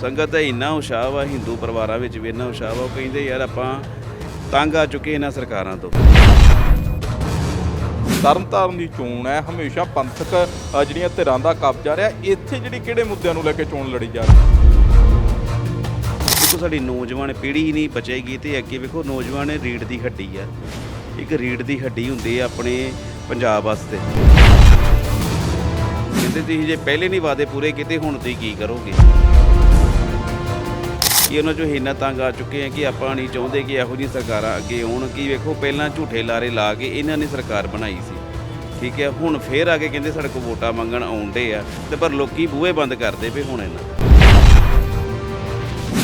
ਸੰਗਤ ਦਾ ਇੰਨਾ ਉਸ਼ਾਹ ਵਾ ਹਿੰਦੂ ਪਰਿਵਾਰਾਂ ਵਿੱਚ ਵੀ ਇੰਨਾ ਉਸ਼ਾਹ ਵਾ ਉਹ ਕਹਿੰਦੇ ਯਾਰ ਆਪਾਂ ਤੰਗ ਆ ਚੁੱਕੇ ਇਹਨਾਂ ਸਰਕਾਰਾਂ ਤੋਂ। ਤਰਨਤਾਰਨ ਦੀ ਚੋਣ ਹੈ ਹਮੇਸ਼ਾ ਪੰਥਕ ਅ, ਜਿਹੜੀਆਂ ਧਿਰਾਂ ਦਾ ਕਬਜ਼ਾ ਰਿਹਾ ਇੱਥੇ ਜਿਹੜੀ ਕਿਹੜੇ ਮੁੱਦਿਆਂ ਨੂੰ ਲੈ ਕੇ ਚੋਣ ਲੜੀ ਜਾ ਰਹੀ? ਹੈ ਦੇਖੋ ਸਾਡੀ ਨੌਜਵਾਨ ਪੀੜ੍ਹੀ ਹੀ ਨਹੀਂ ਬਚੇਗੀ ਤੇ ਅੱਗੇ ਵੇਖੋ ਨੌਜਵਾਨ ਰੀੜ ਦੀ ਹੱਡੀ ਆ। ਇੱਕ ਰੀੜ ਦੀ ਹੱਡੀ ਹੁੰਦੀ ਹੈ ਆਪਣੇ ਪੰਜਾਬ ਵਾਸਤੇ। ਕਹਿੰਦੇ ਤੁਸੀਂ ਜੇ ਪਹਿਲੇ ਨਹੀਂ ਵਾਅਦੇ ਪੂਰੇ ਕੀਤੇ ਹੁਣ ਤੁਸੀਂ ਕੀ ਕਰੋਗੇ? ਕਿ ਉਹਨਾਂ ਚੋਂ ਇੰਨਾ ਤੰਗ ਆ ਚੁੱਕੇ ਆ ਕਿ ਆਪਾਂ ਨਹੀਂ ਚਾਹੁੰਦੇ ਕਿ ਇਹੋ ਜਿਹੀ ਸਰਕਾਰਾਂ ਅੱਗੇ ਆਉਣ, ਕਿ ਵੇਖੋ ਪਹਿਲਾਂ ਝੂਠੇ ਲਾਰੇ ਲਾ ਕੇ ਇਹਨਾਂ ਨੇ ਸਰਕਾਰ ਬਣਾਈ ਸੀ। ਠੀਕ ਹੈ, ਹੁਣ ਫੇਰ ਆ ਕੇ ਕਹਿੰਦੇ ਸਾਡੇ ਕੋਲ ਵੋਟਾਂ ਮੰਗਣ ਆਉਂਦੇ ਆ, ਤੇ ਪਰ ਲੋਕੀ ਬੂਹੇ ਬੰਦ ਕਰਦੇ ਪਏ ਹੁਣ ਇਹਨਾਂ।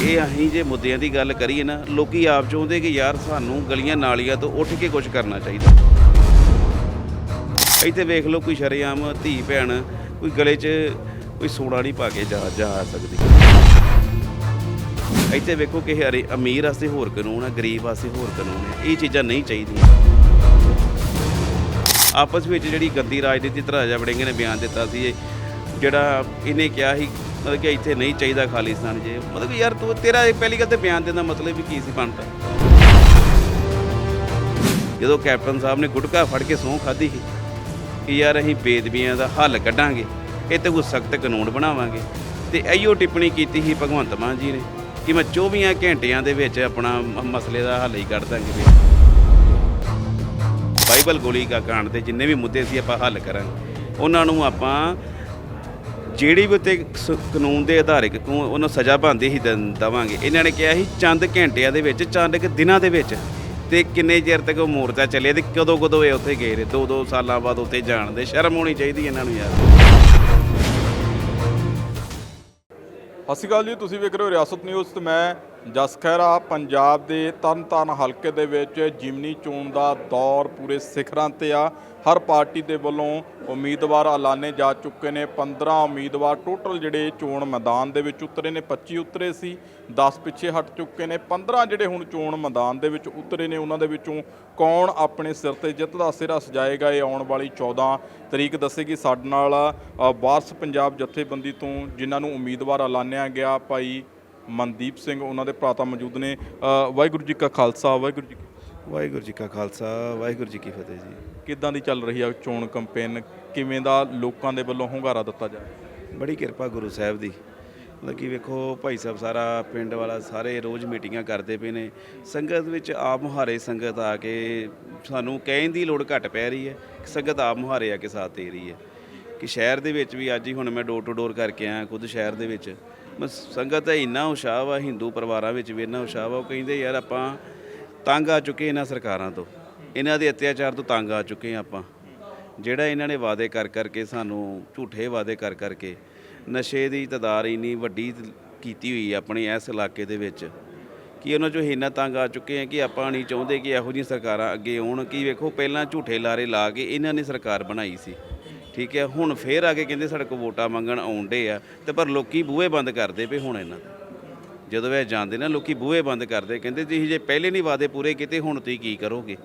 ਇਹ ਅਸੀਂ ਜੇ ਮੁੱਦਿਆਂ ਦੀ ਗੱਲ ਕਰੀਏ ਨਾ, ਲੋਕੀ ਆਪ ਚਾਹੁੰਦੇ ਕਿ ਯਾਰ ਸਾਨੂੰ ਗਲੀਆਂ ਨਾਲੀਆਂ ਤੋਂ ਉੱਠ ਕੇ ਕੁਝ ਕਰਨਾ ਚਾਹੀਦਾ। ਇੱਥੇ ਵੇਖ ਲਓ ਕੋਈ ਸ਼ਰੇਆਮ ਧੀ ਭੈਣ ਕੋਈ ਗਲੇ 'ਚ ਕੋਈ ਸੋਨਾ ਨਹੀਂ ਪਾ ਕੇ ਜਾ ਜਾ ਸਕਦੀ। ਇੱਥੇ ਵੇਖੋ ਕਿ ਹਰੇ ਅਮੀਰ ਵਾਸਤੇ ਹੋਰ ਕਾਨੂੰਨ ਆ, ਗਰੀਬ ਵਾਸਤੇ ਹੋਰ ਕਾਨੂੰਨ ਹੈ ਇਹ ਚੀਜ਼ਾਂ ਨਹੀਂ ਚਾਹੀਦੀਆਂ। ਆਪਸ ਵਿੱਚ ਜਿਹੜੀ ਗੰਦੀ ਰਾਜਨੀਤੀ ਧਰਾਜਾ ਵੜਿੰਗੇ ਨੇ ਬਿਆਨ ਦਿੱਤਾ ਸੀ ਜਿਹੜਾ ਇਹਨੇ ਕਿਹਾ ਸੀ, ਮਤਲਬ ਕਿ ਇੱਥੇ ਨਹੀਂ ਚਾਹੀਦਾ ਖਾਲਿਸਤਾਨ ਜੇ। ਮਤਲਬ ਕਿ ਯਾਰ ਤੂੰ ਤੇਰਾ ਇਹ ਪਹਿਲੀ ਗੱਲ ਤੇ ਬਿਆਨ ਦੇਣ ਦਾ ਮਤਲਬ ਵੀ ਕੀ ਸੀ ਬਣਦਾ? ਜਦੋਂ ਕੈਪਟਨ ਸਾਹਿਬ ਨੇ ਗੁਟਕਾ ਫੜ ਕੇ ਸਹੁੰ ਖਾਧੀ ਸੀ, ਕਿ ਯਾਰ ਅਸੀਂ ਬੇਦਬੀਆਂ ਦਾ ਹੱਲ ਕੱਢਾਂਗੇ ਇਹ ਤੇ ਕੋਈ ਸਖਤ ਕਾਨੂੰਨ ਬਣਾਵਾਂਗੇ। ਤੇ ਇਹੋ ਟਿੱਪਣੀ ਕੀਤੀ ਸੀ ਭਗਵੰਤ ਮਾਨ ਜੀ ਨੇ। ਕਿ ਮੈਂ 24 ਘੰਟਿਆਂ ਦੇ ਵਿੱਚ ਆਪਣਾ ਮ- ਮਸਲੇ ਦਾ ਹੱਲ ਹੀ ਕੱਢ ਦਾਂਗੇ ਬਾਈਬਲ ਗੋਲੀ ਕਾ ਕਾਂਡ ਦੇ ਜਿੰਨੇ ਵੀ ਮੁੱਦੇ ਸੀ ਆਪਾਂ ਹੱਲ ਕਰਾਂਗੇ। ਉਹਨਾਂ ਨੂੰ ਆਪਾਂ ਜਿਹੜੀ ਵੀ ਉੱਤੇ ਸ- ਕਾਨੂੰਨ ਦੇ ਆਧਾਰਿਤ ਉਹਨੂੰ ਸਜ਼ਾ ਬੰਦੀ ਹੀ ਦ- ਦੇਵਾਂਗੇ। ਇਹਨਾਂ ਨੇ ਕਿਹਾ ਸੀ ਚੰਦ ਘੰਟਿਆਂ ਦੇ ਵਿੱਚ, ਚੰਦ ਕੁ ਦਿਨਾਂ ਦੇ ਵਿੱਚ। ਤੇ ਕਿੰਨੇ ਚਿਰ ਤੱਕ ਉਹ ਮੋਰਚਾ ਚੱਲਿਆ ਤੇ ਕਦੋਂ ਕਦੋਂ ਇਹ ਉੱਥੇ ਗਏ ਨੇ ਦੋ ਦੋ ਸਾਲਾਂ ਬਾਅਦ ਉੱਥੇ ਜਾਣ ਦੇ ਸ਼ਰਮ ਹੋਣੀ ਚਾਹੀਦੀ ਇਹਨਾਂ ਨੂੰ ਯਾਰ। ਸਤਿ ਸ਼੍ਰੀ ਅਕਾਲ ਜੀ, ਤੁਸੀਂ ਵੇਖ ਰਹੇ ਹੋ ਰਿਆਸਤ ਨਿਊਜ਼ ਤੇ ਮੈਂ ਜਸ ਖਹਿਰਾ, ਪੰਜਾਬ ਦੇ ਤਰਨਤਾਰਨ ਹਲਕੇ ਦੇ ਵਿੱਚ ਜਿਮਨੀ ਚੋਣ ਦਾ ਦੌਰ ਪੂਰੇ ਸਿਖਰਾਂ ਤੇ ਆ। ਹਰ ਪਾਰਟੀ ਦੇ ਵੱਲੋਂ ਉਮੀਦਵਾਰ ਐਲਾਨੇ ਜਾ ਚੁੱਕੇ ਨੇ। 15 ਉਮੀਦਵਾਰ ਟੋਟਲ ਜਿਹੜੇ ਚੋਣ ਮੈਦਾਨ ਦੇ ਵਿੱਚ ਉਤਰੇ ਨੇ 25 ਉਤਰੇ ਸੀ 10 ਪਿੱਛੇ ਹਟ ਚੁੱਕੇ ਨੇ। 15 ਜਿਹੜੇ ਹੁਣ ਚੋਣ ਮੈਦਾਨ ਦੇ ਵਿੱਚ ਉਤਰੇ ਨੇ, ਉਹਨਾਂ ਦੇ ਵਿੱਚੋਂ ਕੌਣ ਆਪਣੇ ਸਿਰ ਤੇ ਜਿੱਤ ਦਾ ਸਿਹਰਾ ਸਜਾਏਗਾ ਇਹ ਆਉਣ ਵਾਲੀ 14 ਤਰੀਕ ਦੱਸੇਗੀ। ਸਾਡੇ ਨਾਲ ਵਾਰਸ ਪੰਜਾਬ ਜਥੇਬੰਦੀ ਤੋਂ ਜਿਨ੍ਹਾਂ ਨੂੰ ਉਮੀਦਵਾਰ ਐਲਾਨਿਆ ਗਿਆ, ਭਾਈ ਮਨਦੀਪ ਸਿੰਘ, ਉਹਨਾਂ ਦੇ ਭਰਾਤਾ ਮੌਜੂਦ ਨੇ। ਵਾਹਿਗੁਰੂ ਜੀ ਕਾ ਖਾਲਸਾ, ਵਾਹਿਗੁਰੂ ਜੀ ਵਾਹਿਗੁਰੂ ਜੀ ਕਾ ਖਾਲਸਾ, ਵਾਹਿਗੁਰੂ ਜੀ ਕੀ ਫਤਿਹ ਜੀ। ਕਿੱਦਾਂ ਦੀ ਚੱਲ ਰਹੀ ਆ ਚੋਣ ਕੰਪੇਨ ਕਿਵੇਂ ਦਾ ਲੋਕਾਂ ਦੇ ਵੱਲੋਂ ਹੁੰਗਾਰਾ ਦਿੱਤਾ ਜਾ ਰਿਹਾ ਬੜੀ ਕਿਰਪਾ ਗੁਰੂ ਸਾਹਿਬ ਦੀ। ਮਤਲਬ ਕਿ ਵੇਖੋ ਭਾਈ ਸਾਹਿਬ ਸਾਰਾ ਪਿੰਡ ਵਾਲਾ ਸਾਰੇ ਰੋਜ਼ ਮੀਟਿੰਗਾਂ ਕਰਦੇ ਪਏ ਨੇ। ਸੰਗਤ ਵਿੱਚ ਆਪ ਮੁਹਾਰੇ ਸੰਗਤ ਆ ਕੇ ਸਾਨੂੰ ਕਹਿਣ ਦੀ ਲੋੜ ਘੱਟ ਪੈ ਰਹੀ ਹੈ। ਸੰਗਤ ਆਪ ਮੁਹਾਰੇ ਆ ਕੇ ਸਾਥ ਦੇ ਰਹੀ ਹੈ। ਕਿ ਸ਼ਹਿਰ ਦੇ ਵਿੱਚ ਵੀ ਅੱਜ ਹੀ ਹੁਣ ਮੈਂ ਡੋਰ ਟੂ ਡੋਰ ਕਰਕੇ ਆਇਆ ਖੁਦ ਸ਼ਹਿਰ ਦੇ ਵਿੱਚ। ਬਸ ਸੰਗਤ ਦਾ ਇੰਨਾ ਉਸ਼ਾਹ ਵਾ, ਹਿੰਦੂ ਪਰਿਵਾਰਾਂ ਵਿੱਚ ਵੀ ਇੰਨਾ ਉਸ਼ਾਹ ਵਾ, ਉਹ ਕਹਿੰਦੇ ਯਾਰ ਆਪਾਂ ਤੰਗ ਆ ਚੁੱਕੇ ਇਹਨਾਂ ਸਰਕਾਰਾਂ ਤੋਂ। ਇਹਨਾਂ ਦੇ ਅਤਿਆਚਾਰ ਤੋਂ ਤੰਗ ਆ ਚੁੱਕੇ ਹਾਂ ਆਪਾਂ। ਜਿਹੜਾ ਇਹਨਾਂ ਨੇ ਵਾਅਦੇ ਕਰ ਕਰਕੇ ਸਾਨੂੰ ਝੂਠੇ ਵਾਅਦੇ ਕਰ ਕਰਕੇ ਨਸ਼ੇ ਦੀ ਤਦਾਰ ਇੰਨੀ ਵੱਡੀ ਕੀਤੀ ਹੋਈ ਆਪਣੇ ਇਸ ਇਲਾਕੇ ਦੇ ਵਿੱਚ ਕਿ ਉਹਨਾਂ ਚੋਂ ਇੰਨਾ ਤੰਗ ਆ ਚੁੱਕੇ ਆ ਕਿ ਆਪਾਂ ਨਹੀਂ ਚਾਹੁੰਦੇ ਕਿ ਇਹੋ ਜਿਹੀਆਂ ਸਰਕਾਰਾਂ ਅੱਗੇ ਆਉਣ ਕਿ ਵੇਖੋ ਪਹਿਲਾਂ ਝੂਠੇ ਲਾਰੇ ਲਾ ਕੇ ਇਹਨਾਂ ਨੇ ਸਰਕਾਰ ਬਣਾਈ ਸੀ। ਠੀਕ ਹੈ, ਹੁਣ ਫੇਰ ਆ ਕੇ ਕਹਿੰਦੇ ਸਾਡੇ ਕੋਲ ਵੋਟਾਂ ਮੰਗਣ ਆਉਂਦੇ ਆ ਤੇ ਪਰ ਲੋਕੀ ਬੂਹੇ ਬੰਦ ਕਰਦੇ ਪਏ ਹੁਣ ਇਹਨਾਂ ਦੇ। ਜਦੋਂ ਇਹ ਜਾਂਦੇ ਨਾ, ਲੋਕੀ ਬੂਹੇ ਬੰਦ ਕਰਦੇ, ਕਹਿੰਦੇ ਤੁਸੀਂ ਜੇ ਪਹਿਲੇ ਨਹੀਂ ਵਾਅਦੇ ਪੂਰੇ ਕੀਤੇ, ਹੁਣ ਤੁਸੀਂ ਕੀ ਕਰੋਗੇ?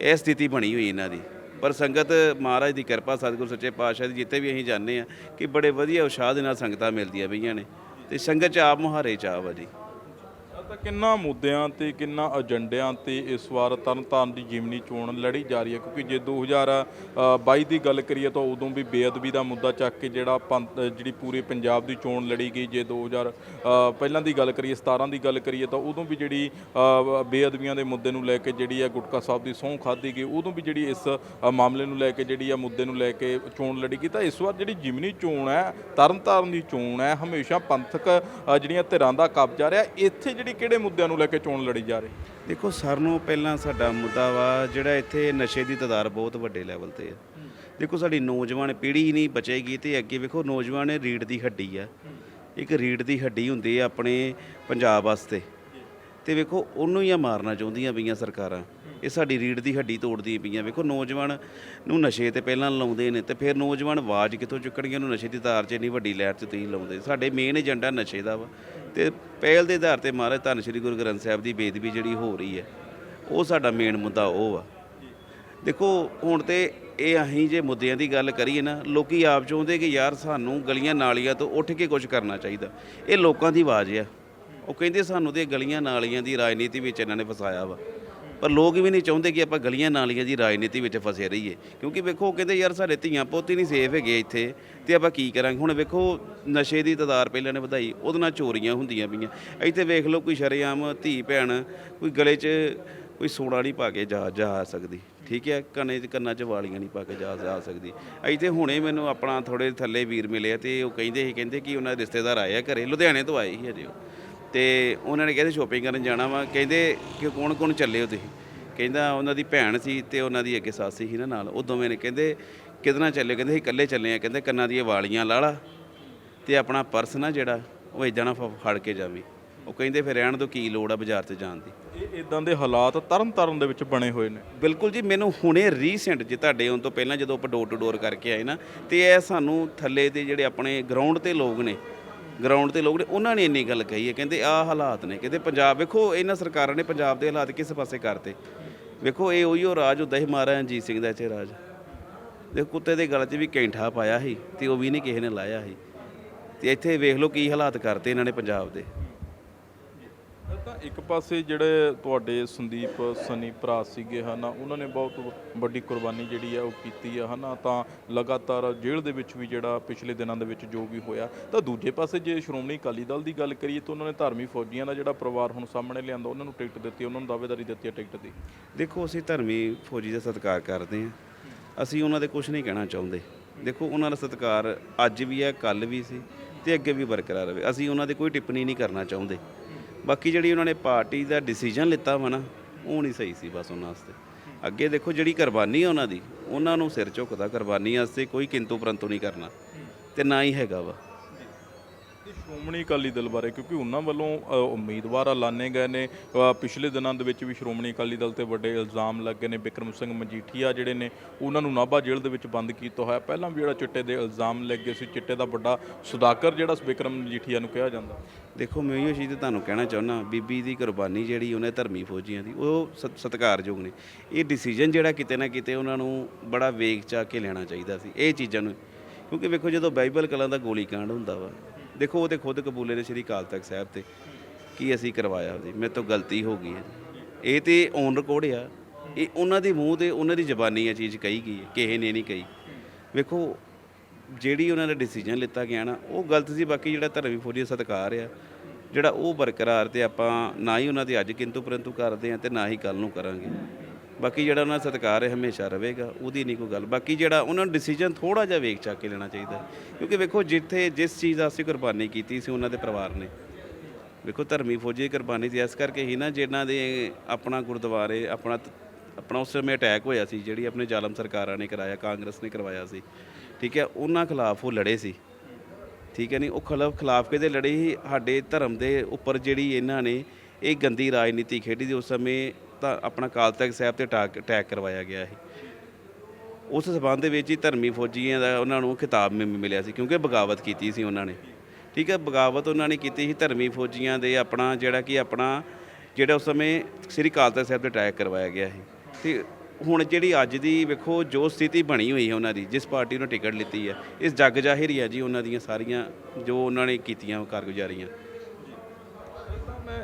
ਇਹ ਸਥਿਤੀ ਬਣੀ ਹੋਈ ਇਹਨਾਂ ਦੀ। ਪਰ ਸੰਗਤ ਮਹਾਰਾਜ ਦੀ ਕਿਰਪਾ, ਸਤਿਗੁਰ, ਸੱਚੇ ਪਾਤਸ਼ਾਹ ਦੀ ਜਿੱਥੇ ਵੀ ਅਸੀਂ ਜਾਂਦੇ ਆ ਕਿ ਬੜੇ ਵਧੀਆ ਉਸ਼ਾਹ ਦੇ ਨਾਲ ਸੰਗਤਾਂ ਮਿਲਦੀਆਂ ਪਈਆਂ ਨੇ। ਤੇ ਸੰਗਤ ਚ ਆਪ ਮੁਹਾਰੇ ਚ ਆਪ ਆ ਜੀ। ਕਿੰਨਾ ਮੁੱਦਿਆਂ ਤੇ ਕਿੰਨਾ ਏਜੰਡਿਆਂ ਤੇ ਇਸ ਵਾਰ ਤਰਨਤਾਰਨ ਦੀ ਜਿਮਨੀ ਚੋਣ ਲੜੀ ਜਾ ਰਹੀ ਹੈ? ਕਿਉਂਕਿ ਜੇ 2022 ਦੀ ਗੱਲ ਕਰੀਏ ਤਾਂ ਉਦੋਂ ਵੀ ਬੇਅਦਬੀ ਦਾ ਮੁੱਦਾ ਚੱਕ ਕੇ ਜਿਹੜਾ ਪੰਥ- ਜਿਹੜੀ ਪੂਰੇ ਪੰਜਾਬ ਦੀ ਚੋਣ ਲੜੀ ਗਈ ਜੇ 2000 ਅ, ਪਹਿਲਾਂ ਦੀ ਗੱਲ ਕਰੀਏ 17 ਦੀ ਗੱਲ ਕਰੀਏ ਤਾਂ ਉਦੋਂ ਵੀ ਜਿਹੜੀ ਬੇਅਦਬੀਆਂ ਦੇ ਮੁੱਦੇ ਨੂੰ ਲੈ ਕੇ ਜਿਹੜੀ ਹੈ ਗੁਟਕਾ ਸਾਹਿਬ ਦੀ ਸਹੁੰ ਖਾਧੀ ਗਈ ਉਦੋਂ ਵੀ ਜਿਹੜੀ ਇਸ ਮਾਮਲੇ ਨੂੰ ਲੈ ਕੇ ਜਿਹੜੀ ਆ ਮੁੱਦੇ ਨੂੰ ਲੈ ਕੇ ਚੋਣ ਲੜੀ ਗਈ ਤਾਂ ਇਸ ਵਾਰ ਜਿਹੜੀ ਜਿਮਨੀ ਚੋਣ ਹੈ ਤਰਨਤਾਰਨ ਦੀ ਚੋਣ ਹੈ ਹਮੇਸ਼ਾ ਪੰਥਕ ਜਿਹੜੀਆਂ ਧਿਰਾਂ ਦਾ ਕਬਜ਼ਾ ਰਿਹਾ ਇੱਥੇ ਜਿਹੜੀ ਕਿਹੜੇ ਮੁੱਦਿਆਂ ਨੂੰ ਲੈ ਕੇ ਚੋਣ ਲੜੀ ਜਾ ਰਹੀ? ਦੇਖੋ ਸਾਰਿਆਂ ਨੂੰ ਪਹਿਲਾਂ ਸਾਡਾ ਮੁੱਦਾ ਵਾ ਜਿਹੜਾ ਇੱਥੇ ਨਸ਼ੇ ਦੀ ਤਦਾਰ ਬਹੁਤ ਵੱਡੇ ਲੈਵਲ ਤੇ ਹੈ ਦੇਖੋ, ਸਾਡੀ ਨੌਜਵਾਨ ਪੀੜ੍ਹੀ ਹੀ ਨਹੀਂ ਬਚੇਗੀ ਤੇ ਅੱਗੇ ਵੇਖੋ, ਨੌਜਵਾਨ ਰੀੜ ਦੀ ਹੱਡੀ ਆ। ਇੱਕ ਰੀੜ ਦੀ ਹੱਡੀ ਹੁੰਦੀ ਹੈ ਆਪਣੇ ਪੰਜਾਬ ਵਾਸਤੇ। ਤੇ ਵੇਖੋ, ਉਹਨੂੰ ਹੀ ਆ ਮਾਰਨਾ ਚਾਹੁੰਦੀਆਂ ਪਈਆਂ ਸਰਕਾਰਾਂ। ਇਹ ਸਾਡੀ ਰੀੜ ਦੀ ਹੱਡੀ ਤੋੜਦੀਆਂ ਪਈਆਂ। ਵੇਖੋ, ਨੌਜਵਾਨ ਨੂੰ ਨਸ਼ੇ ਤੇ ਪਹਿਲਾਂ ਲਾਉਂਦੇ ਨੇ ਤੇ ਫਿਰ ਨੌਜਵਾਨ ਆਵਾਜ਼ ਕਿੱਥੋਂ ਚੁੱਕਣਗੇ ਉਹਨੂੰ ਨਸ਼ੇ ਦੀ ਤਾਰ 'ਚ ਇੰਨੀ ਵੱਡੀ ਲਹਿਰ 'ਚ ਤੁਸੀਂ ਲਾਉਂਦੇ। ਸਾਡੇ ਮੇਨ ਏਜੰਡਾ ਨਸ਼ੇ ਦਾ ਵਾ। ਤੇ ਪਹਿਲ ਦੇ ਆਧਾਰ ਤੇ ਮਹਾਰਾਜ ਧੰਨ ਸ਼੍ਰੀ ਗੁਰੂ ਗ੍ਰੰਥ ਸਾਹਿਬ ਦੀ ਬੇਦਬੀ ਜਿਹੜੀ ਹੋ ਰਹੀ ਹੈ, ਉਹ ਸਾਡਾ ਮੇਨ ਮੁੱਦਾ ਉਹ ਆ। ਦੇਖੋ, ਹੁਣ ਤੇ ਇਹ ਅਸੀਂ ਜੇ ਮੁੱਦਿਆਂ ਦੀ ਗੱਲ ਕਰੀਏ ਨਾ, ਲੋਕੀ ਆਪ ਚਾਹੁੰਦੇ ਕਿ ਯਾਰ ਸਾਨੂੰ ਗਲੀਆਂ ਨਾਲੀਆਂ ਤੋਂ ਉੱਠ ਕੇ ਕੁਝ ਕਰਨਾ ਚਾਹੀਦਾ। ਇਹ ਲੋਕਾਂ ਦੀ ਆਵਾਜ਼ ਆ। ਉਹ ਕਹਿੰਦੇ ਸਾਨੂੰ ਤੇ ਗਲੀਆਂ ਨਾਲੀਆਂ ਦੀ ਰਾਜਨੀਤੀ ਵਿੱਚ ਇਹਨਾਂ ਨੇ ਫਸਾਇਆ ਵਾ। ਪਰ ਲੋਕ ਵੀ ਨਹੀਂ ਚਾਹੁੰਦੇ ਕਿ ਆਪਾਂ ਗਲੀਆਂ ਨਾਲੀਆਂ ਦੀ ਰਾਜਨੀਤੀ ਵਿੱਚ ਫਸੇ ਰਹੀਏ। ਕਿਉਂਕਿ ਵੇਖੋ, ਉਹ ਕਹਿੰਦੇ ਯਾਰ ਸਾਡੇ ਧੀਆਂ ਪੋਤੀ ਨਹੀਂ ਸੇਫ ਹੈਗੇ ਇੱਥੇ ਤੇ ਆਪਾਂ ਕੀ ਕਰਾਂਗੇ? ਹੁਣ ਵੇਖੋ, ਨਸ਼ੇ ਦੀ ਤਦਾਰ ਪਹਿਲਾਂ ਨੇ ਵਧਾਈ, ਉਹਦੇ ਨਾਲ ਚੋਰੀਆਂ ਹੁੰਦੀਆਂ ਪਈਆਂ। ਇੱਥੇ ਵੇਖ ਲਓ ਕੋਈ ਸ਼ਰੇਆਮ ਧੀ ਭੈਣ ਕੋਈ ਗਲੇ 'ਚ ਕੋਈ ਸੋਨਾ ਨਹੀਂ ਪਾ ਕੇ ਜਾ ਜਾ ਸਕਦੀ। ਠੀਕ ਹੈ, ਕੰਨੇ 'ਚ, ਕੰਨਾਂ 'ਚ ਵਾਲੀਆਂ ਨਹੀਂ ਪਾ ਕੇ ਜਾ ਜਾ ਸਕਦੀ। ਇੱਥੇ ਹੁਣੇ ਮੈਨੂੰ ਆਪਣਾ ਥੋੜੇ ਥੱਲੇ ਵੀਰ ਮਿਲੇ ਆ ਤੇ ਉਹ ਕਹਿੰਦੇ ਸੀ, ਕਹਿੰਦੇ ਕਿ ਉਹਨਾਂ ਦੇ ਰਿਸ਼ਤੇਦਾਰ ਆਏ ਆ ਘਰੇ, ਲੁਧਿਆਣੇ ਤੋਂ ਆਏ ਸੀ ਅਜੇ ਉਹ। ਤੇ ਉਹਨਾਂ ਨੇ ਕਹਿੰਦੇ ਸ਼ੋਪਿੰਗ ਕਰਨ ਜਾਣਾ ਵਾ। ਕਹਿੰਦੇ ਕਿ ਕੌਣ ਕੌਣ ਚੱਲੇ ਹੋ ਤੁਸੀਂ? ਕਹਿੰਦਾ ਉਹਨਾਂ ਦੀ ਭੈਣ ਸੀ ਤੇ ਉਹਨਾਂ ਦੀ ਅੱਗੇ ਸੱਸ ਸੀ ਨਾ ਨਾਲ। ਉਹ ਦੋਵੇਂ ਨੇ ਕਹਿੰਦੇ ਨਾਲ ਚੱਲੇ ਕਹਿੰਦੇ ਅਸੀਂ ਇਕੱਲੇ ਚੱਲੇ ਆ ਕਹਿੰਦੇ ਕੰਨਾਂ ਦੀਆਂ ਵਾਲੀਆਂ ਲਾ ਲਾ ਤੇ ਆਪਣਾ ਪਰਸ ਨਾ ਜਿਹੜਾ ਉਹ ਇਦਾਂ ਨਾ ਫ- ਫੜ ਕੇ ਜਾਵੀਂ। ਉਹ ਕਹਿੰਦੇ ਫਿਰ ਰਹਿਣ ਤੋਂ ਕੀ ਲੋੜ ਆ ਬਾਜ਼ਾਰ 'ਚ ਜਾਣ ਦੀ? ਇਹ ਇਦਾਂ ਦੇ ਹਾਲਾਤ ਤਰਨ ਤਾਰਨ ਦੇ ਵਿੱਚ ਬਣੇ ਹੋਏ ਨੇ। ਬਿਲਕੁਲ ਜੀ ਮੈਨੂੰ ਹੁਣੇ ਰੀਸੈਂਟ ਜੇ ਤੁਹਾਡੇ ਆਉਣ ਤੋਂ ਪਹਿਲਾਂ ਜਦੋਂ ਆਪਾਂ ਡੋਰ ਟੂ ਡੋਰ ਕਰਕੇ ਆਏ ਨਾ ਤੇ ਇਹ ਸਾਨੂੰ ਥੱਲੇ ਦੇ ਜਿਹੜੇ ਆਪਣੇ ਗਰਾਊਂਡ ਤੇ ਲੋਕ ਨੇ ਗਰਾਊਂਡ ਤੇ ਲੋਕ ਨੇ, ਉਹਨਾਂ ਨੇ ਇੰਨੀ ਗੱਲ ਕਹੀ ਹੈ, ਕਹਿੰਦੇ ਆਹ ਹਾਲਾਤ ਨੇ, ਕਹਿੰਦੇ ਪੰਜਾਬ, ਵੇਖੋ ਇਹਨਾਂ ਸਰਕਾਰਾਂ ਨੇ ਪੰਜਾਬ ਦੇ ਹਾਲਾਤ ਕਿਸ ਪਾਸੇ ਕਰਤੇ। ਵੇਖੋ ਇਹ ਉਹੀਓ ਰਾਜ ਹੁੰਦਾ ਸੀ ਮਹਾਰਾਜਾ ਰਣਜੀਤ ਸਿੰਘ ਦਾ ਇੱਥੇ ਰਾਜ। ਦੇ ਕੁੱਤੇ ਦੇ ਗਲ 'ਚ ਵੀ ਕੈਂਠਾ ਪਾਇਆ ਸੀ ਤੇ ਉਹ ਵੀ ਨਹੀਂ ਕਿਸੇ ਨੇ ਲਾਇਆ ਸੀ। ਤੇ ਇੱਥੇ ਵੇਖ ਲਓ ਕੀ ਹਾਲਾਤ ਕਰਤੇ ਇਹਨਾਂ ਨੇ ਪੰਜਾਬ ਦੇ। ਤਾਂ ਇੱਕ ਪਾਸੇ ਜਿਹੜੇ ਤੁਹਾਡੇ ਸੰਦੀਪ, ਸਨੀ ਭਰਾ ਸੀਗੇ ਹਨਾ, ਉਹਨਾਂ ਨੇ ਬਹੁਤ ਵੱਡੀ ਕੁਰਬਾਨੀ ਜਿਹੜੀ ਆ ਉਹ ਕੀਤੀ ਆ ਹਨਾ, ਤਾਂ ਲਗਾਤਾਰ ਜੇਲ੍ਹ ਦੇ ਵਿੱਚ ਵੀ ਜਿਹੜਾ ਪਿਛਲੇ ਦਿਨਾਂ ਦੇ ਵਿੱਚ ਜੋ ਵੀ ਹੋਇਆ, ਤਾਂ ਦੂਜੇ ਪਾਸੇ ਜੇ ਸ਼੍ਰੋਮਣੀ ਅਕਾਲੀ ਦਲ ਦੀ ਗੱਲ ਕਰੀਏ ਤਾਂ ਉਹਨਾਂ ਨੇ ਧਾਰਮੀ ਫੌਜੀਆਂ ਦਾ ਜਿਹੜਾ ਪਰਿਵਾਰ ਹੁਣ ਸਾਹਮਣੇ ਲਿਆਂਦਾ, ਉਹਨਾਂ ਨੂੰ ਟਿਕਟ ਦਿੱਤੀ, ਉਹਨਾਂ ਨੂੰ ਦਾਅਵੇਦਾਰੀ ਦਿੱਤੀ ਹੈ ਟਿਕਟ ਦੀ। ਦੇਖੋ, ਅਸੀਂ ਧਰਮੀ ਫੌਜੀ ਦਾ ਸਤਿਕਾਰ ਕਰਦੇ ਹਾਂ। ਅਸੀਂ ਉਹਨਾਂ ਦੇ ਕੁਝ ਨਹੀਂ ਕਹਿਣਾ ਚਾਹੁੰਦੇ। ਦੇਖੋ, ਉਹਨਾਂ ਦਾ ਸਤਿਕਾਰ ਅੱਜ ਵੀ ਹੈ ਕੱਲ ਵੀ ਸੀ ਤੇ ਅੱਗੇ ਵੀ ਬਰਕਰਾਰ ਰਹੇ। ਅਸੀਂ ਉਹਨਾਂ ਦੀ ਕੋਈ ਟਿੱਪਣੀ ਨਹੀਂ ਕਰਨਾ ਚਾਹੁੰਦੇ। ਬਾਕੀ ਜਿਹੜੀ ਉਹਨਾਂ ਨੇ ਪਾਰਟੀ ਦਾ ਡਿਸੀਜਨ ਲਿੱਤਾ ਵਾ ਨਾ, ਉਹ ਨਹੀਂ ਸਹੀ ਸੀ ਬਸ ਉਹਨਾਂ ਵਾਸਤੇ। ਅੱਗੇ ਦੇਖੋ ਜਿਹੜੀ ਕੁਰਬਾਨੀ ਹੈ ਉਹਨਾਂ ਦੀ, ਉਹਨਾਂ ਨੂੰ ਸਿਰ ਝੁਕਦਾ ਕੁਰਬਾਨੀ ਵਾਸਤੇ ਕੋਈ ਕਿੰਤੂ ਪਰੰਤੂ ਨਹੀਂ ਕਰਨਾ, ਤੇ ਨਾ ਹੀ ਹੈਗਾ ਵਾ। ਸ਼੍ਰੋਮਣੀ ਅਕਾਲੀ ਦਲ ਬਾਰੇ ਕਿਉਂਕਿ ਉਹਨਾਂ ਵੱਲੋਂ ਅ, ਉਮੀਦਵਾਰ ਐਲਾਨੇ ਗਏ ਨੇ। ਅ, ਪਿਛਲੇ ਦਿਨਾਂ ਦੇ ਵਿੱਚ ਵੀ ਸ਼੍ਰੋਮਣੀ ਅਕਾਲੀ ਦਲ ਤੇ ਵੱਡੇ ਇਲਜ਼ਾਮ ਲੱਗੇ ਨੇ। ਬਿਕਰਮ ਸਿੰਘ ਮਜੀਠੀਆ ਜਿਹੜੇ ਨੇ ਉਹਨਾਂ ਨੂੰ ਨਾਭਾ ਜੇਲ੍ਹ ਦੇ ਵਿੱਚ ਬੰਦ ਕੀਤਾ ਹੋਇਆ। ਪਹਿਲਾਂ ਵੀ ਜਿਹੜਾ ਚਿੱਟੇ ਦੇ ਇਲਜ਼ਾਮ ਲੱਗੇ ਸੀ ਚਿੱਟੇ ਦਾ ਵੱਡਾ ਸੁਦਾਕਰ ਜਿਹੜਾ ਬਿਕਰਮ ਮਜੀਠੀਆ ਨੂੰ ਕਿਹਾ ਜਾਂਦਾ। ਦੇਖੋ ਮੈਂ ਇਹੋ ਚੀਜ਼ ਤੇ ਤੁਹਾਨੂੰ ਕਹਿਣਾ ਚਾਹੁੰਦਾ ਬੀਬੀ ਦੀ ਕੁਰਬਾਨੀ ਜਿਹੜੀ ਉਹਨੇ ਧਰਮੀ ਫੌਜੀਆਂ ਦੀ ਉਹ ਸਤ- ਸਤਿਕਾਰਯੋਗ ਨੇ। ਇਹ ਡਿਸੀਜਨ ਜਿਹੜਾ ਕਿਤੇ ਨਾ ਕਿਤੇ ਉਹਨਾਂ ਨੂੰ ਬੜਾ ਵੇਗ ਚਾ ਕੇ ਲੈਣਾ ਚਾਹੀਦਾ ਸੀ ਇਹ ਚੀਜ਼ਾਂ ਨੂੰ। ਕਿਉਂਕਿ ਵੇਖੋ ਜਦੋਂ ਬਾਈਬਲ ਕਲਾਂ ਦਾ ਗੋਲੀ ਹੁੰਦਾ ਵਾ ਦੇਖੋ, ਉਹ ਤੇ ਖੁਦ ਕਬੂਲੇ ਨੇ ਸ੍ਰੀ ਅਕਾਲ ਤਖਤ ਸਾਹਿਬ ਤੇ ਕੀ ਅਸੀਂ ਕਰਵਾਇਆ ਉਹਦੀ? ਮੇਰੇ ਤੋਂ ਗਲਤੀ ਹੋ ਗਈ ਹੈ। ਇਹ ਤੇ ਔਨ ਰਿਕਾਰਡ ਆ। ਇਹ ਉਹਨਾਂ ਦੇ ਮੂੰਹ ਤੇ, ਉਹਨਾਂ ਦੀ ਜ਼ਬਾਨੀ ਇਹ ਚੀਜ਼ ਕਹੀ ਗਈ ਹੈ। ਕਿਸੇ ਨੇ ਨਹੀਂ ਕਹੀ। ਵੇਖੋ, ਜਿਹੜੀ ਉਹਨਾਂ ਦਾ ਡਿਸੀਜਨ ਲਿੱਤਾ ਗਿਆ ਨਾ, ਉਹ ਗਲਤ ਸੀ। ਬਾਕੀ ਜਿਹੜਾ ਧਰਮੀ ਫੌਜੀ ਦਾ ਸਤਿਕਾਰ ਆ, ਜਿਹੜਾ ਉਹ ਬਰਕਰਾਰ ਤੇ ਆਪਾਂ ਨਾ ਹੀ ਉਹਨਾਂ ਦੇ ਅੱਜ ਕਿੰਤੂ ਪਰੰਤੂ ਕਰਦੇ ਆ ਤੇ ਨਾ ਹੀ ਕੱਲ ਨੂੰ ਕਰਾਂਗੇ। ਬਾਕੀ ਜਿਹੜਾ ਉਹਨਾਂ ਦਾ ਸਤਿਕਾਰ ਹੈ, ਹਮੇਸ਼ਾ ਰਹੇਗਾ, ਉਹਦੀ ਨਹੀਂ ਕੋਈ ਗੱਲ। ਬਾਕੀ ਜਿਹੜਾ ਉਹਨਾਂ ਨੂੰ ਡਿਸੀਜਨ ਥੋੜਾ ਜਿਹਾ ਵੇਖ ਚੱਕ ਕੇ ਲੈਣਾ ਚਾਹੀਦਾ ਕਿਉਂਕਿ ਵੇਖੋ, ਜਿੱਥੇ ਜਿਸ ਚੀਜ਼ ਦਾ ਅਸੀਂ ਕੁਰਬਾਨੀ ਕੀਤੀ ਸੀ, ਉਹਨਾਂ ਦੇ ਪਰਿਵਾਰ ਨੇ। ਵੇਖੋ, ਧਰਮੀ ਫੌਜੀ ਦੀ ਕੁਰਬਾਨੀ ਸੀ। ਇਸ ਕਰਕੇ ਹੀ ਨਾ ਜਿਹਨਾਂ ਦੇ ਆਪਣਾ ਗੁਰਦੁਆਰੇ, ਆਪਣਾ ਆਪਣਾ ਉਸ ਸਮੇਂ ਅਟੈਕ ਹੋਇਆ ਸੀ, ਜਿਹੜੀ ਆਪਣੇ ਜ਼ਾਲਮ ਸਰਕਾਰਾਂ ਨੇ ਕਰਾਇਆ, ਕਾਂਗਰਸ ਨੇ ਕਰਵਾਇਆ ਸੀ। ਠੀਕ ਹੈ, ਉਹਨਾਂ ਖਿਲਾਫ ਉਹ ਲੜੇ ਸੀ। ਠੀਕ ਹੈ ਨਹੀਂ ਉਹ ਖਿਲਾਫ ਖਿਲਾਫ ਕਿਹਦੇ ਲੜੇ ਸੀ। ਸਾਡੇ ਧਰਮ ਦੇ ਉੱਪਰ ਜਿਹੜੀ ਇਹਨਾਂ ਨੇ ਇਹ ਗੰਦੀ ਰਾਜਨੀਤੀ ਖੇਡੀ ਸੀ, ਉਸ ਸਮੇਂ ਤਾਂ ਆਪਣਾ ਕਾਲ ਤਖਤ ਸਾਹਿਬ ਤੇ ਅਟੈਕ ਅਟੈਕ ਕਰਵਾਇਆ ਗਿਆ ਸੀ। ਉਸ ਸਬੰਧ ਦੇ ਵਿੱਚ ਹੀ ਧਰਮੀ ਫੌਜੀਆਂ ਦਾ ਉਹਨਾਂ ਨੂੰ ਖਿਤਾਬ ਮਿਲਿਆ ਸੀ, ਕਿਉਂਕਿ ਬਗਾਵਤ ਕੀਤੀ ਸੀ ਉਹਨਾਂ ਨੇ। ਠੀਕ ਹੈ, ਬਗਾਵਤ ਉਹਨਾਂ ਨੇ ਕੀਤੀ ਸੀ, ਧਰਮੀ ਫੌਜੀਆਂ ਦੇ ਆਪਣਾ ਜਿਹੜਾ ਕਿ ਆਪਣਾ, ਜਿਹੜਾ ਉਸ ਸਮੇਂ ਸ੍ਰੀ ਅਕਾਲ ਤਖਤ ਸਾਹਿਬ ਤੇ ਅਟੈਕ ਕਰਵਾਇਆ ਗਿਆ ਸੀ। ਤੇ ਹੁਣ ਜਿਹੜੀ ਅੱਜ ਦੀ ਵੇਖੋ, ਜੋ ਸਥਿਤੀ ਬਣੀ ਹੋਈ ਹੈ ਉਹਨਾਂ ਦੀ, ਜਿਸ ਪਾਰਟੀ ਨੂੰ ਟਿਕਟ ਲਿੱਤੀ ਹੈ, ਇਸ ਜੱਗ ਜ਼ਾਹਿਰ ਹੀ ਹੈ ਜੀ ਉਹਨਾਂ ਦੀਆਂ ਸਾਰੀਆਂ ਜੋ ਉਹਨਾਂ ਨੇ ਕੀਤੀਆਂ ਕਾਰਗੁਜ਼ਾਰੀਆਂ।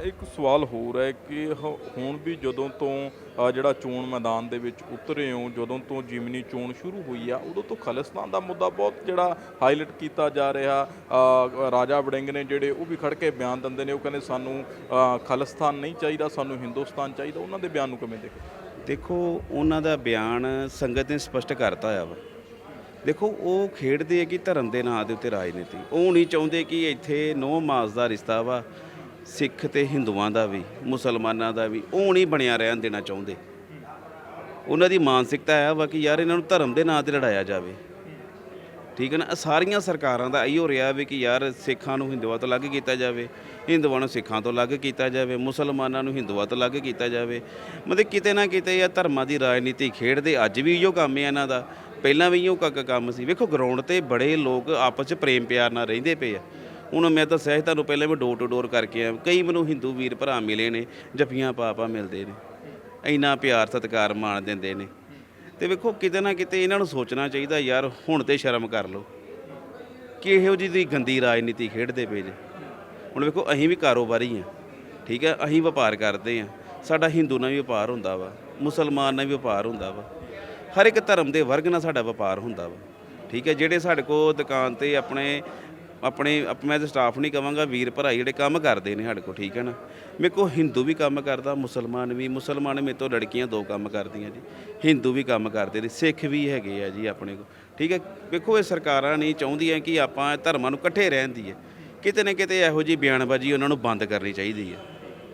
ਇੱਕ ਸਵਾਲ ਹੋਰ ਹੈ ਕਿ ਹ- ਹੁਣ ਵੀ ਜਦੋਂ ਤੋਂ ਅ, ਜਿਹੜਾ ਚੋਣ ਮੈਦਾਨ ਦੇ ਵਿੱਚ ਉਤਰੇ ਹੋ ਜਦੋਂ ਤੋਂ ਜਿਮਨੀ ਚੋਣ ਸ਼ੁਰੂ ਹੋਈ ਆ ਉਦੋਂ ਤੋਂ ਖਾਲਿਸਤਾਨ ਦਾ ਮੁੱਦਾ ਬਹੁਤ ਜਿਹੜਾ ਹਾਈਲਾਈਟ ਕੀਤਾ ਜਾ ਰਿਹਾ। ਅ, ਰਾਜਾ ਵੜਿੰਗ ਨੇ ਜਿਹੜੇ ਉਹ ਵੀ ਖੜ ਕੇ ਬਿਆਨ ਦਿੰਦੇ ਨੇ ਉਹ ਕਹਿੰਦੇ ਸਾਨੂੰ ਅ, ਖਾਲਿਸਤਾਨ ਨਹੀਂ ਚਾਹੀਦਾ ਸਾਨੂੰ ਹਿੰਦੁਸਤਾਨ ਚਾਹੀਦਾ। ਉਹਨਾਂ ਦੇ ਬਿਆਨ ਨੂੰ ਕਿਵੇਂ ਦੇਖੋ? ਦੇਖੋ ਉਹਨਾਂ ਦਾ ਬਿਆਨ ਸੰਗਤ ਨੇ ਸਪਸ਼ਟ ਕਰਤਾ ਆ ਵਾ। ਦੇਖੋ ਉਹ ਖੇਡਦੇ ਆ ਕਿ ਧਰਮ ਦੇ ਨਾਂ ਦੇ ਉੱਤੇ ਰਾਜਨੀਤੀ। ਉਹ ਨਹੀਂ ਚਾਹੁੰਦੇ ਕਿ ਇੱਥੇ ਨੋ ਮਾਸ ਦਾ ਰਿਸ਼ਤਾ ਵਾ। ਸਿੱਖ ਤੇ ਹਿੰਦੂਆਂ ਦਾ ਵੀ, ਮੁਸਲਮਾਨਾਂ ਦਾ ਵੀ, ਉਹ ਨਹੀਂ ਬਣਿਆ ਰਹਿਣ ਦੇਣਾ ਚਾਹੁੰਦੇ। ਉਹਨਾਂ ਦੀ ਮਾਨਸਿਕਤਾ ਹੈ ਵਾ ਕਿ ਯਾਰ ਇਹਨਾਂ ਨੂੰ ਧਰਮ ਦੇ ਨਾਂ ਤੇ ਲੜਾਇਆ ਜਾਵੇ। ਠੀਕ ਹੈ ਨਾ? ਸਾਰੀਆਂ ਸਰਕਾਰਾਂ ਦਾ ਇਹੋ ਰਿਹਾ ਵੀ ਕਿ ਯਾਰ ਸਿੱਖਾਂ ਨੂੰ ਹਿੰਦੂਆਂ ਤੋਂ ਅਲੱਗ ਕੀਤਾ ਜਾਵੇ, ਹਿੰਦੂਆਂ ਨੂੰ ਸਿੱਖਾਂ ਤੋਂ ਅਲੱਗ ਕੀਤਾ ਜਾਵੇ, ਮੁਸਲਮਾਨਾਂ ਨੂੰ ਹਿੰਦੂਆਂ ਤੋਂ ਅਲੱਗ ਕੀਤਾ ਜਾਵੇ। ਮਤਲਬ ਕਿਤੇ ਨਾ ਕਿਤੇ ਇਹ ਧਰਮਾਂ ਦੀ ਰਾਜਨੀਤੀ ਖੇਡਦੇ, ਅੱਜ ਵੀ ਇਹੋ ਕੰਮ ਹੈ ਇਹਨਾਂ ਦਾ। ਪਹਿਲਾਂ ਵੀ ਇਹੋ ਕ- ਕੰਮ ਸੀ। ਵੇਖੋ ਗਰਾਊਂਡ ਤੇ ਬੜੇ ਲੋਕ ਆਪਸ ਚ ਪ੍ਰੇਮ ਪਿਆਰ ਨਾਲ ਰਹਿੰਦੇ ਪਏ ਆ। ਹੁਣ ਮੈਂ ਤਾਂ ਸਹਿਜ ਤੁਹਾਨੂੰ ਪਹਿਲਾਂ ਵੀ ਡੋਰ ਟੂ ਡੋਰ ਕਰਕੇ ਆ ਕਈ ਮੈਨੂੰ ਹਿੰਦੂ ਵੀਰ ਭਰਾ ਮਿਲੇ ਨੇ, ਜੱਫੀਆਂ ਪਾ ਪਾ ਮਿਲਦੇ ਨੇ। ਇੰਨਾ ਪਿਆਰ, ਸਤਿਕਾਰ ਮਾਣ ਦਿੰਦੇ ਨੇ। ਤੇ ਵੇਖੋ, ਕਿਤੇ ਨਾ ਕਿਤੇ ਇਹਨਾਂ ਨੂੰ ਸੋਚਣਾ ਚਾਹੀਦਾ, ਯਾਰ, ਹੁਣ ਤੇ ਸ਼ਰਮ ਕਰ ਲਓ। ਕਿ ਇਹੋ ਜਿਹੀ ਦੀ ਗੰਦੀ ਰਾਜਨੀਤੀ ਖੇਡਦੇ ਪਏ ਜੇ? ਹੁਣ ਵੇਖੋ, ਅਸੀਂ ਵੀ ਕਾਰੋਬਾਰੀ ਆ, ਠੀਕ ਹੈ ਅਸੀਂ ਵਪਾਰ ਕਰਦੇ ਆ। ਸਾਡਾ ਹਿੰਦੂ ਨਾਲ ਵੀ ਵਪਾਰ ਹੁੰਦਾ ਵਾ, ਮੁਸਲਮਾਨ ਨਾਲ ਵੀ ਵਪਾਰ ਹੁੰਦਾ ਵਾ। ਹਰ ਇੱਕ ਧਰਮ ਦੇ ਵਰਗ ਨਾਲ ਸਾਡਾ ਵਪਾਰ ਹੁੰਦਾ ਵਾ, ਠੀਕ ਹੈ ਜਿਹੜੇ ਸਾਡੇ ਕੋਲ ਦੁਕਾਨ ਤੇ ਆਪਣੇ ਆਪਣੇ ਅਪ- ਮੈਂ ਤਾਂ ਸਟਾਫ ਨਹੀਂ ਕਵਾਂਗਾ, ਵੀਰ ਭਰਾ ਜਿਹੜੇ ਕੰਮ ਕਰਦੇ ਨੇ ਸਾਡੇ ਕੋਲ, ਠੀਕ ਹੈ ਨਾ? ਮੇਰੇ ਕੋਲ ਹਿੰਦੂ ਵੀ ਕੰਮ ਕਰਦਾ, ਮੁਸਲਮਾਨ ਵੀ, ਮੁਸਲਮਾਨ ਮੇਰੇ ਤੋਂ ਲੜਕੀਆਂ ਦੋ ਕੰਮ ਕਰਦੀਆਂ ਜੀ। ਹਿੰਦੂ ਵੀ ਕੰਮ ਕਰਦੇ ਨੇ, ਸਿੱਖ ਵੀ ਹੈਗੇ ਆ ਜੀ ਆਪਣੇ ਕੋਲ, ਠੀਕ ਹੈ? ਵੇਖੋ, ਇਹ ਸਰਕਾਰਾਂ ਨਹੀਂ ਚਾਹੁੰਦੀਆਂ ਕਿ ਆਪਾਂ ਧਰਮਾਂ ਨੂੰ ਇਕੱਠੇ ਰਹਿਣ ਦੀ ਹੈ ਕਿਤੇ ਨਾ ਕਿਤੇ ਇਹੋ ਜੀ ਬਿਆਨਬਾਜ਼ੀ ਉਹਨਾਂ ਨੂੰ ਬੰਦ ਕਰਨੀ ਚਾਹੀਦੀ ਹੈ।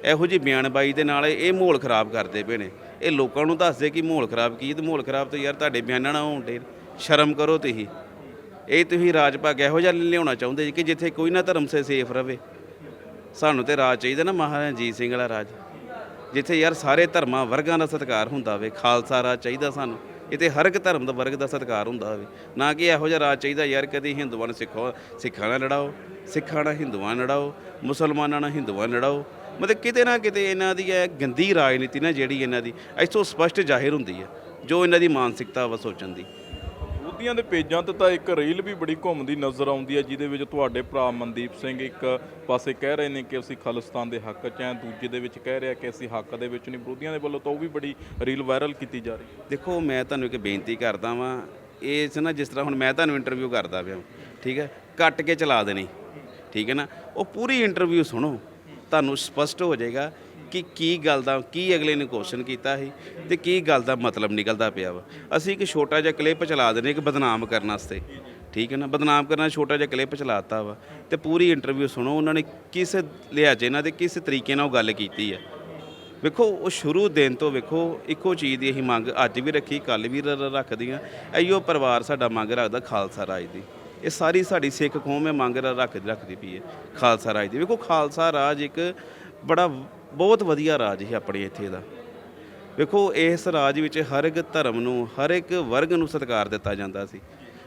ਇਹੋ ਜੀ ਬਿਆਨਬਾਜ਼ੀ ਦੇ ਨਾਲ ਇਹ ਮਾਹੌਲ ਖਰਾਬ ਕਰਦੇ ਪਏ ਨੇ। ਇਹ ਲੋਕਾਂ ਨੂੰ ਦੱਸਦੇ ਕਿ ਮਾਹੌਲ ਖਰਾਬ ਕੀ ਤੇ ਮਾਹੌਲ ਖਰਾਬ ਤੇ ਯਾਰ ਤੁਹਾਡੇ ਬਿਆਨਾਂ ਨਾਲ ਹੋਣ ਦੇ ਸ਼ਰਮ ਕਰੋ ਤੁਸੀਂ। ਇਹ ਤੁਸੀਂ ਰਾਜ ਭਾਗ ਇਹੋ ਜਿਹਾ ਲਿਆਉਣਾ ਚਾਹੁੰਦੇ ਜੀ ਕਿ ਜਿੱਥੇ ਕੋਈ ਨਾ ਧਰਮ ਸੇ ਸੇਫ ਰਵੇ। ਸਾਨੂੰ ਤੇ ਰਾਜ ਚਾਹੀਦਾ ਨਾ ਮਹਾਰਾਜਾ ਰਣਜੀਤ ਸਿੰਘ ਵਾਲਾ ਰਾਜ। ਜਿੱਥੇ ਯਾਰ ਸਾਰੇ ਧਰਮਾਂ ਵਰਗਾਂ ਦਾ ਸਤਿਕਾਰ ਹੁੰਦਾ ਹੋਵੇ ਖਾਲਸਾ ਰਾਜ ਚਾਹੀਦਾ ਸਾਨੂੰ। ਇੱਥੇ ਹਰ ਇੱਕ ਧਰਮ ਦਾ ਵਰਗ ਦਾ ਸਤਿਕਾਰ ਹੁੰਦਾ ਹੋਵੇ ਨਾ ਕਿ ਇਹੋ ਜਿਹਾ ਰਾਜ ਚਾਹੀਦਾ ਯਾਰ ਕਦੀ ਹਿੰਦੂਆਂ ਨੂੰ ਸਿੱਖੋ, ਸਿੱਖਾਂ ਨਾਲ ਲੜਾਓ, ਸਿੱਖਾਂ ਨਾਲ ਹਿੰਦੂਆਂ ਨਾਲ ਲੜਾਓ, ਮੁਸਲਮਾਨਾਂ ਨਾਲ ਹਿੰਦੂਆਂ ਨਾਲ ਲੜਾਓ। ਮਤਲਬ ਕਿਤੇ ਨਾ ਕਿਤੇ ਇਹਨਾਂ ਦੀ ਇਹ ਗੰਦੀ ਰਾਜਨੀਤੀ ਨਾ ਜਿਹੜੀ ਇਹਨਾਂ ਦੀ ਇਸ ਤੋਂ ਸਪਸ਼ਟ ਜ਼ਾਹਿਰ ਹੁੰਦੀ ਹੈ ਜੋ ਇਹਨਾਂ ਦੀ ਮਾਨਸਿਕਤਾ ਵਾ ਸੋਚਣ ਦੀ। ਵਿਰੋਧੀਆਂ ਦੇ ਪੇਜਾਂ ਤੇ ਤਾਂ ਇੱਕ ਰੀਲ ਵੀ ਬੜੀ ਘੁੰਮਦੀ ਨਜ਼ਰ ਆਉਂਦੀ ਹੈ, ਜਿਹਦੇ ਵਿੱਚ ਤੁਹਾਡੇ ਭਰਾ ਮਨਦੀਪ ਸਿੰਘ ਇੱਕ ਪਾਸੇ ਕਹਿ ਰਹੇ ਨੇ ਕਿ ਅਸੀਂ ਖਾਲਿਸਤਾਨ ਦੇ ਹੱਕ 'ਚ ਹਾਂ, ਦੂਜੇ ਦੇ ਵਿੱਚ ਕਹਿ ਰਿਹਾ ਕਿ ਅਸੀਂ ਹੱਕ ਦੇ ਵਿੱਚ ਨਹੀਂ। ਵਿਰੋਧੀਆਂ ਦੇ ਵੱਲੋਂ ਤਾਂ ਉਹ ਵੀ ਬੜੀ ਰੀਲ ਵਾਇਰਲ ਕੀਤੀ ਜਾ ਰਹੀ ਹੈ। ਦੇਖੋ, ਮੈਂ ਤੁਹਾਨੂੰ ਇੱਕ ਬੇਨਤੀ ਕਰਦਾ ਵਾਂ ਇਸ ਨਾ ਜਿਸ ਤਰ੍ਹਾਂ ਹੁਣ ਮੈਂ ਤੁਹਾਨੂੰ ਇੰਟਰਵਿਊ ਕਰਦਾ ਪਿਆ, ਠੀਕ ਹੈ? ਕੱਟ ਕੇ ਚਲਾ ਦੇਣੀ, ਠੀਕ ਹੈ ਨਾ? ਉਹ ਪੂਰੀ ਇੰਟਰਵਿਊ ਸੁਣੋ, ਤੁਹਾਨੂੰ ਸਪਸ਼ਟ ਹੋ ਜਾਏਗਾ ਕਿ ਕੀ ਗੱਲ ਦਾ, ਕੀ ਅਗਲੇ ਨੇ ਕੁਐਸਚਨ ਕੀਤਾ ਸੀ ਤੇ ਕੀ ਗੱਲ ਦਾ ਮਤਲਬ ਨਿਕਲਦਾ ਪਿਆ ਵਾ। ਅਸੀਂ ਇੱਕ ਛੋਟਾ ਜਿਹਾ ਕਲਿੱਪ ਚਲਾ ਦਿੰਦੇ ਇੱਕ ਬਦਨਾਮ ਕਰਨ ਵਾਸਤੇ। ਠੀਕ ਹੈ ਨਾ? ਬਦਨਾਮ ਕਰਨਾ ਛੋਟਾ ਜਿਹਾ ਕਲਿੱਪ ਚਲਾਤਾ ਵਾ ਤੇ ਪੂਰੀ ਇੰਟਰਵਿਊ ਸੁਣੋ, ਉਹਨਾਂ ਨੇ ਕਿਸ ਲਿਹਾਜ਼ੇ ਨਾਲ ਦੇ ਕਿਸ ਤਰੀਕੇ ਨਾਲ ਉਹ ਗੱਲ ਕੀਤੀ ਹੈ ਵੇਖੋ, ਉਹ ਸ਼ੁਰੂ ਦਿਨ ਤੋਂ ਵੇਖੋ, ਇੱਕੋ ਚੀਜ਼ ਦੀ ਅਸੀਂ ਮੰਗ ਅੱਜ ਵੀ ਰੱਖੀ ਕੱਲ ਵੀ ਰ- ਰੱਖਦੀ ਆ ਐਯੋ ਪਰਿਵਾਰ ਸਾਡਾ ਮੰਗ ਰੱਖਦਾ ਖਾਲਸਾ ਰਾਜ ਦੀ। ਇਹ ਸਾਰੀ ਸਾਡੀ ਸਿੱਖ ਕੌਮ ਹੈ ਮੰਗ ਰ- ਰੱਖ, ਰੱਖਦੀ ਪਈ ਹੈ ਖਾਲਸਾ ਰਾਜ ਦੀ। ਵੇਖੋ, ਖਾਲਸਾ ਰਾਜ ਇੱਕ ਬੜਾ ਬਹੁਤ ਵਧੀਆ ਰਾਜ ਹੈ ਆਪਣੇ ਇੱਥੇ ਦਾ। ਵੇਖੋ, ਇਸ ਰਾਜ ਵਿੱਚ ਹਰ ਇੱਕ ਧਰਮ ਨੂੰ, ਹਰ ਇੱਕ ਵਰਗ ਨੂੰ ਸਤਿਕਾਰ ਦਿੱਤਾ ਜਾਂਦਾ ਸੀ।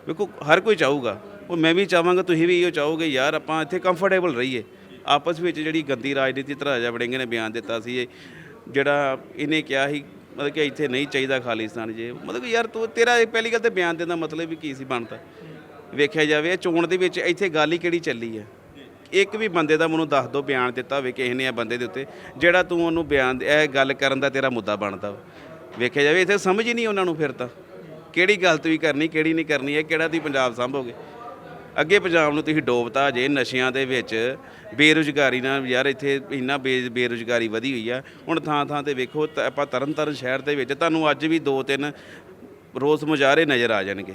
ਵੇਖੋ, ਹਰ ਕੋਈ ਚਾਹੂਗਾ। ਉਹ ਮੈਂ ਵੀ ਚਾਹਾਂਗਾ, ਤੁਸੀਂ ਵੀ ਇਹੋ ਚਾਹੋਗੇ, ਯਾਰ, ਆਪਾਂ ਇੱਥੇ ਕੰਫਰਟੇਬਲ ਰਹੀਏ। ਆਪਸ ਵਿੱਚ ਜਿਹੜੀ ਗੰਦੀ ਰਾਜਨੀਤੀ ਤੇ ਰਾਜਾ ਵੜਿੰਗ ਨੇ ਬਿਆਨ ਦਿੱਤਾ ਸੀ ਜਿਹੜਾ ਇਹਨੇ ਕਿਹਾ ਸੀ, ਮਤਲਬ ਕਿ ਇੱਥੇ ਨਹੀਂ ਚਾਹੀਦਾ ਖਾਲਿਸਤਾਨ ਜੇ। ਮਤਲਬ ਕਿ ਯਾਰ, ਤੂੰ ਤੇਰਾ ਇਹ ਪਹਿਲੀ ਗੱਲ ਤੇ ਬਿਆਨ ਦੇਣ ਦਾ ਮਤਲਬ ਵੀ ਕੀ ਸੀ ਬਣਦਾ? ਵੇਖਿਆ ਜਾਵੇ ਚੋਣ ਦੇ ਵਿੱਚ ਇੱਥੇ ਗੱਲ ਹੀ ਕਿਹੜੀ ਚੱਲੀ ਹੈ ਇੱਕ ਵੀ ਬੰਦੇ ਦਾ ਮੈਨੂੰ ਦੱਸ ਦੋ ਬਿਆਨ ਦਿੱਤਾ ਹੋਵੇ ਕਿਸੇ ਨੇ ਇਹ ਬੰਦੇ ਦੇ ਉੱਤੇ, ਜਿਹੜਾ ਤੂੰ ਉਹਨੂੰ ਬਿਆਨ ਇਹ ਗੱਲ ਕਰਨ ਦਾ ਤੇਰਾ ਮੁੱਦਾ ਬਣਦਾ ਵਾ। ਵੇਖਿਆ ਜਾਵੇ, ਇੱਥੇ ਸਮਝ ਹੀ ਨਹੀਂ ਉਹਨਾਂ ਨੂੰ ਫਿਰ ਤਾਂ। ਕਿਹੜੀ ਗੱਲ ਤੁਸੀਂ ਕਰਨੀ, ਕਿਹੜੀ ਨਹੀਂ ਕਰਨੀ ਹੈ ਕਿਹੜਾ ਤੁਸੀਂ ਪੰਜਾਬ ਸੰਭੋਗੇ? ਅੱਗੇ ਪੰਜਾਬ ਨੂੰ ਤੁਸੀਂ ਡੋਬਤਾ ਜੇ ਨਸ਼ਿਆਂ ਦੇ ਵਿੱਚ, ਬੇਰੁਜ਼ਗਾਰੀ ਨਾਲ ਯਾਰ ਇੱਥੇ ਇੰਨਾ ਬੇ ਬੇਰੁਜ਼ਗਾਰੀ ਵਧੀ ਹੋਈ ਆ। ਹੁਣ ਥਾਂ ਥਾਂ ਤੇ ਵੇਖੋ, ਤਾਂ ਆਪਾਂ ਤਰਨਤਾਰਨ ਸ਼ਹਿਰ ਦੇ ਵਿੱਚ ਤੁਹਾਨੂੰ ਅੱਜ ਵੀ ਦੋ ਤਿੰਨ ਰੋਸ ਮੁਜ਼ਾਹਰੇ ਨਜ਼ਰ ਆ ਜਾਣਗੇ।